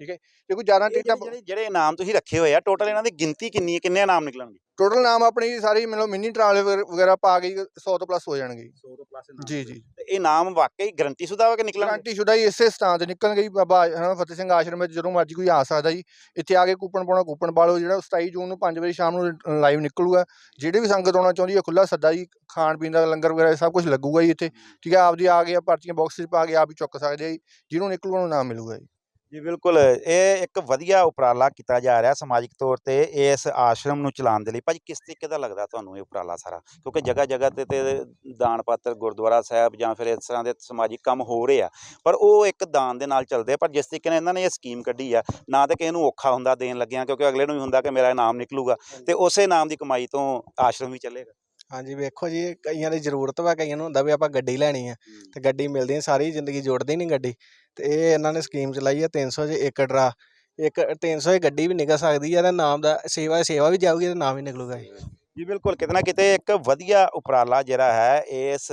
ਠੀਕ ਹੈ। ਜ਼ਿਆਦਾ ਇਹ ਟਿਕਟਾਂ ਜਿਹੜੇ ਇਨਾਮ ਤੁਸੀਂ ਰੱਖੇ ਹੋਏ ਆ ਟੋਟਲ ਇਹਨਾਂ ਦੀ ਗਿਣਤੀ ਕਿੰਨੀ ਹੈ ਕਿੰਨੇ ਇਨਾਮ ਨਿਕਲਣਗੇ? ਟੋਟਲ ਨਾਮ ਆਪਣੀ ਸਾਰੀ ਮਤਲਬ ਮਿੰਨੀ ਟਰਾਲ ਵਗੈਰਾ ਪਾ ਕੇ 100 ਤੋਂ ਪਲੱਸ ਹੋ ਜਾਣਗੇ 100 ਤੋਂ ਪਲੱਸ ਜੀ ਜੀ। ਤੇ ਇਹ ਇਨਾਮ ਵਾਕਈ ਗਰੰਟੀ ਸੁਦਾ ਵਾ ਕਿ ਨਿਕਲਣਗੇ? ਗਾਰੰਟੀ ਸ਼ੁਦਾ ਹੀ ਇਸੇ ਸਥਾਨ ਤੇ ਨਿਕਲਣਗੇ ਜੀ ਬਾਬਾ ਹਨਾ ਫਤਿਹ ਸਿੰਘ ਆਸ਼ਰਮ ਵਿੱਚ ਜਦੋਂ ਮਰਜ਼ੀ ਕੋਈ ਆ ਸਕਦਾ ਜੀ। ਇੱਥੇ ਆ ਕੇ ਕੂਪਨ ਪਾਉਣਾ ਕੂਪਨ ਪਾ ਲਓ ਜਿਹੜਾ 27 ਜੂਨ ਨੂੰ 5 ਵਜੇ ਸ਼ਾਮ ਨੂੰ ਲਾਈਵ ਨਿਕਲੂਗਾ। ਜਿਹੜੇ ਵੀ ਸੰਗਤ ਆਉਣਾ ਚਾਹੁੰਦੀ ਹੈ ਖੁੱਲਾ ਸੱਦਾ ਜੀ ਖਾਣ ਪੀਣ ਦਾ ਲੰਗਰ ਵਗੈਰਾ ਸਭ ਕੁਝ ਲੱਗੂਗਾ ਜੀ ਇੱਥੇ। ਠੀਕ ਹੈ ਆਪਦੀ ਆ ਕੇ ਪਰਚੀਆਂ ਬਾਕਸ 'ਚ ਪਾ ਕੇ ਆਪ ਹੀ ਚੁੱਕ ਸਕਦੇ ਆ ਜੀ। ਜਿਹਨੂੰ ਨਿਕਲੂਗਾ ਉਹਨੂੰ ਨਾਮ ਮਿਲੂਗਾ ਜੀ। ਜੀ ਬਿਲਕੁਲ ਇਹ ਇੱਕ ਵਧੀਆ ਉਪਰਾਲਾ ਕੀਤਾ ਜਾ ਰਿਹਾ ਸਮਾਜਿਕ ਤੌਰ ਤੇ ਇਸ ਆਸ਼ਰਮ ਨੂੰ ਚਲਾਉਣ ਦੇ ਲਈ। ਭਾਜੀ ਕਿਸ ਤਰੀਕੇ ਦਾ ਲੱਗਦਾ ਤੁਹਾਨੂੰ ਇਹ ਉਪਰਾਲਾ ਸਾਰਾ? ਕਿਉਂਕਿ ਜਗ੍ਹਾ ਜਗ੍ਹਾ ਤੇ ਤੇ ਦਾਨ ਪਾਤਰ ਗੁਰਦੁਆਰਾ ਸਾਹਿਬ ਜਾਂ ਫਿਰ ਇਸ ਤਰ੍ਹਾਂ ਦੇ ਸਮਾਜਿਕ ਕੰਮ ਹੋ ਰਹੇ ਆ ਪਰ ਉਹ ਇੱਕ ਦਾਨ ਦੇ ਨਾਲ ਚੱਲਦੇ ਆ ਪਰ ਜਿਸ ਤਰੀਕੇ ਨਾਲ ਇਹਨਾਂ ਨੇ ਇਹ ਸਕੀਮ ਕੱਢੀ ਆ ਨਾ ਤੇ ਕਿਸੇ ਨੂੰ ਔਖਾ ਹੁੰਦਾ ਦੇਣ ਲੱਗਿਆ ਕਿਉਂਕਿ ਅਗਲੇ ਨੂੰ ਵੀ ਹੁੰਦਾ ਕਿ ਮੇਰਾ ਇਨਾਮ ਨਿਕਲੂਗਾ ਤੇ ਉਸੇ ਇਨਾਮ ਦੀ ਕਮਾਈ ਤੋਂ ਆਸ਼ਰਮ ਵੀ ਚੱਲੇਗਾ। ਹਾਂਜੀ ਵੇਖੋ ਜੀ ਕਈਆਂ ਦੀ ਜ਼ਰੂਰਤ ਵਾ ਕਈਆਂ ਨੂੰ ਹੁੰਦਾ ਵੀ ਆਪਾਂ ਗੱਡੀ ਲੈਣੀ ਆ ਤੇ ਗੱਡੀ ਮਿਲਦੀ ਨਹੀਂ ਸਾਰੀ ਜ਼ਿੰਦਗੀ ਜੋੜਦੀ ਨਹੀਂ ਗੱਡੀ ਤੇ ਇਹ ਇਹਨਾਂ ਨੇ ਸਕੀਮ ਚਲਾਈ ਹੈ 300 ਚ ਇੱਕ ਡਰਾ ਇੱਕ 300 ਦੀ ਗੱਡੀ ਵੀ ਨਿਕਲ ਸਕਦੀ ਹੈ ਤੇ ਨਾਮ ਦਾ ਸੇਵਾ ਸੇਵਾ ਵੀ ਜਾਊਗੀ ਤੇ ਨਾਮ ਵੀ ਨਿਕਲੂਗਾ ਜੀ। ਜੀ ਬਿਲਕੁਲ ਕਿਤੇ ਨਾ ਕਿਤੇ ਇੱਕ ਵਧੀਆ ਉਪਰਾਲਾ ਜਿਹੜਾ ਹੈ ਇਸ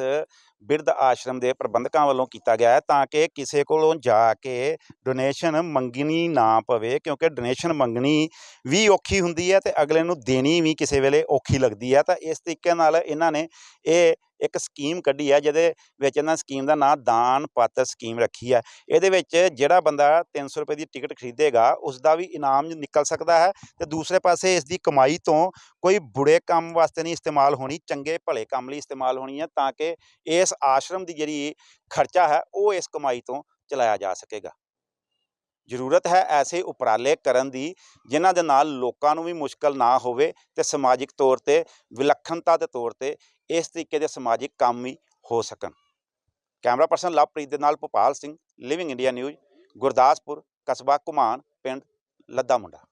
ਬਿਰਧ ਆਸ਼ਰਮ ਦੇ ਪ੍ਰਬੰਧਕਾਂ ਵੱਲੋਂ ਕੀਤਾ ਗਿਆ ਹੈ ਤਾਂ ਕਿ ਕਿਸੇ ਕੋਲੋਂ ਜਾ ਕੇ ਡੋਨੇਸ਼ਨ ਮੰਗਣੀ ਨਾ ਪਵੇ, ਕਿਉਂਕਿ ਡੋਨੇਸ਼ਨ ਮੰਗਣੀ ਵੀ ਔਖੀ ਹੁੰਦੀ ਹੈ ਤੇ ਅਗਲੇ ਨੂੰ ਦੇਣੀ ਵੀ ਕਿਸੇ ਵੇਲੇ ਔਖੀ ਲੱਗਦੀ ਹੈ। ਤਾਂ ਇਸ ਤਰੀਕੇ ਨਾਲ ਇਹਨਾਂ ਨੇ ਇਹ ਇੱਕ ਸਕੀਮ ਕੱਢੀ ਹੈ ਜਿਹਦੇ ਵਿੱਚ ਇਹਨਾਂ ਸਕੀਮ ਦਾ ਨਾਮ ਦਾਨ ਪਾਤਰ ਸਕੀਮ ਰੱਖੀ ਹੈ ਇਹਦੇ ਵਿੱਚ ਜਿਹੜਾ ਬੰਦਾ 300 ਰੁਪਏ ਦੀ ਟਿਕਟ ਖਰੀਦੇਗਾ ਉਸ ਦਾ ਵੀ ਇਨਾਮ ਨਿਕਲ ਸਕਦਾ ਹੈ ਤੇ ਦੂਸਰੇ ਪਾਸੇ ਇਸ ਦੀ ਕਮਾਈ ਤੋਂ ਕੋਈ ਬੁਰੇ ਕੰਮ ਵਾਸਤੇ ਨਹੀਂ ਇਸਤੇਮਾਲ ਹੋਣੀ, ਚੰਗੇ ਭਲੇ ਕੰਮ ਲਈ ਇਸਤੇਮਾਲ ਹੋਣੀ ਹੈ ਤਾਂ ਕਿ ਇਸ ਆਸ਼ਰਮ ਦੀ ਜਿਹੜੀ ਖਰਚਾ ਹੈ, ਉਹ ਇਸ ਕਮਾਈ ਤੋਂ ਚਲਾਇਆ ਜਾ ਸਕੇਗਾ। ਜ਼ਰੂਰਤ ਹੈ ਐਸੇ ਉਪਰਾਲੇ ਕਰਨ ਦੀ, ਜਿਨ੍ਹਾਂ ਦੇ ਨਾਲ ਲੋਕਾਂ ਨੂੰ ਵੀ ਮੁਸ਼ਕਲ ਨਾ ਹੋਵੇ ਤੇ ਸਮਾਜਿਕ ਤੌਰ ਤੇ ਵਿਲੱਖਣਤਾ ਦੇ ਤੌਰ ਤੇ ਇਸ ਤਰੀਕੇ ਦੇ ਸਮਾਜਿਕ ਕੰਮ ਵੀ ਹੋ ਸਕਣ। ਕੈਮਰਾ ਪਰਸਨ ਲਵਪ੍ਰੀਤ ਦੇ ਨਾਲ Bhopal Singh living India news Gurdaspur, ਕਸਬਾ ਘੁਮਾਣ, ਪਿੰਡ ਲੱਦਾ ਮੁੰਡਾ।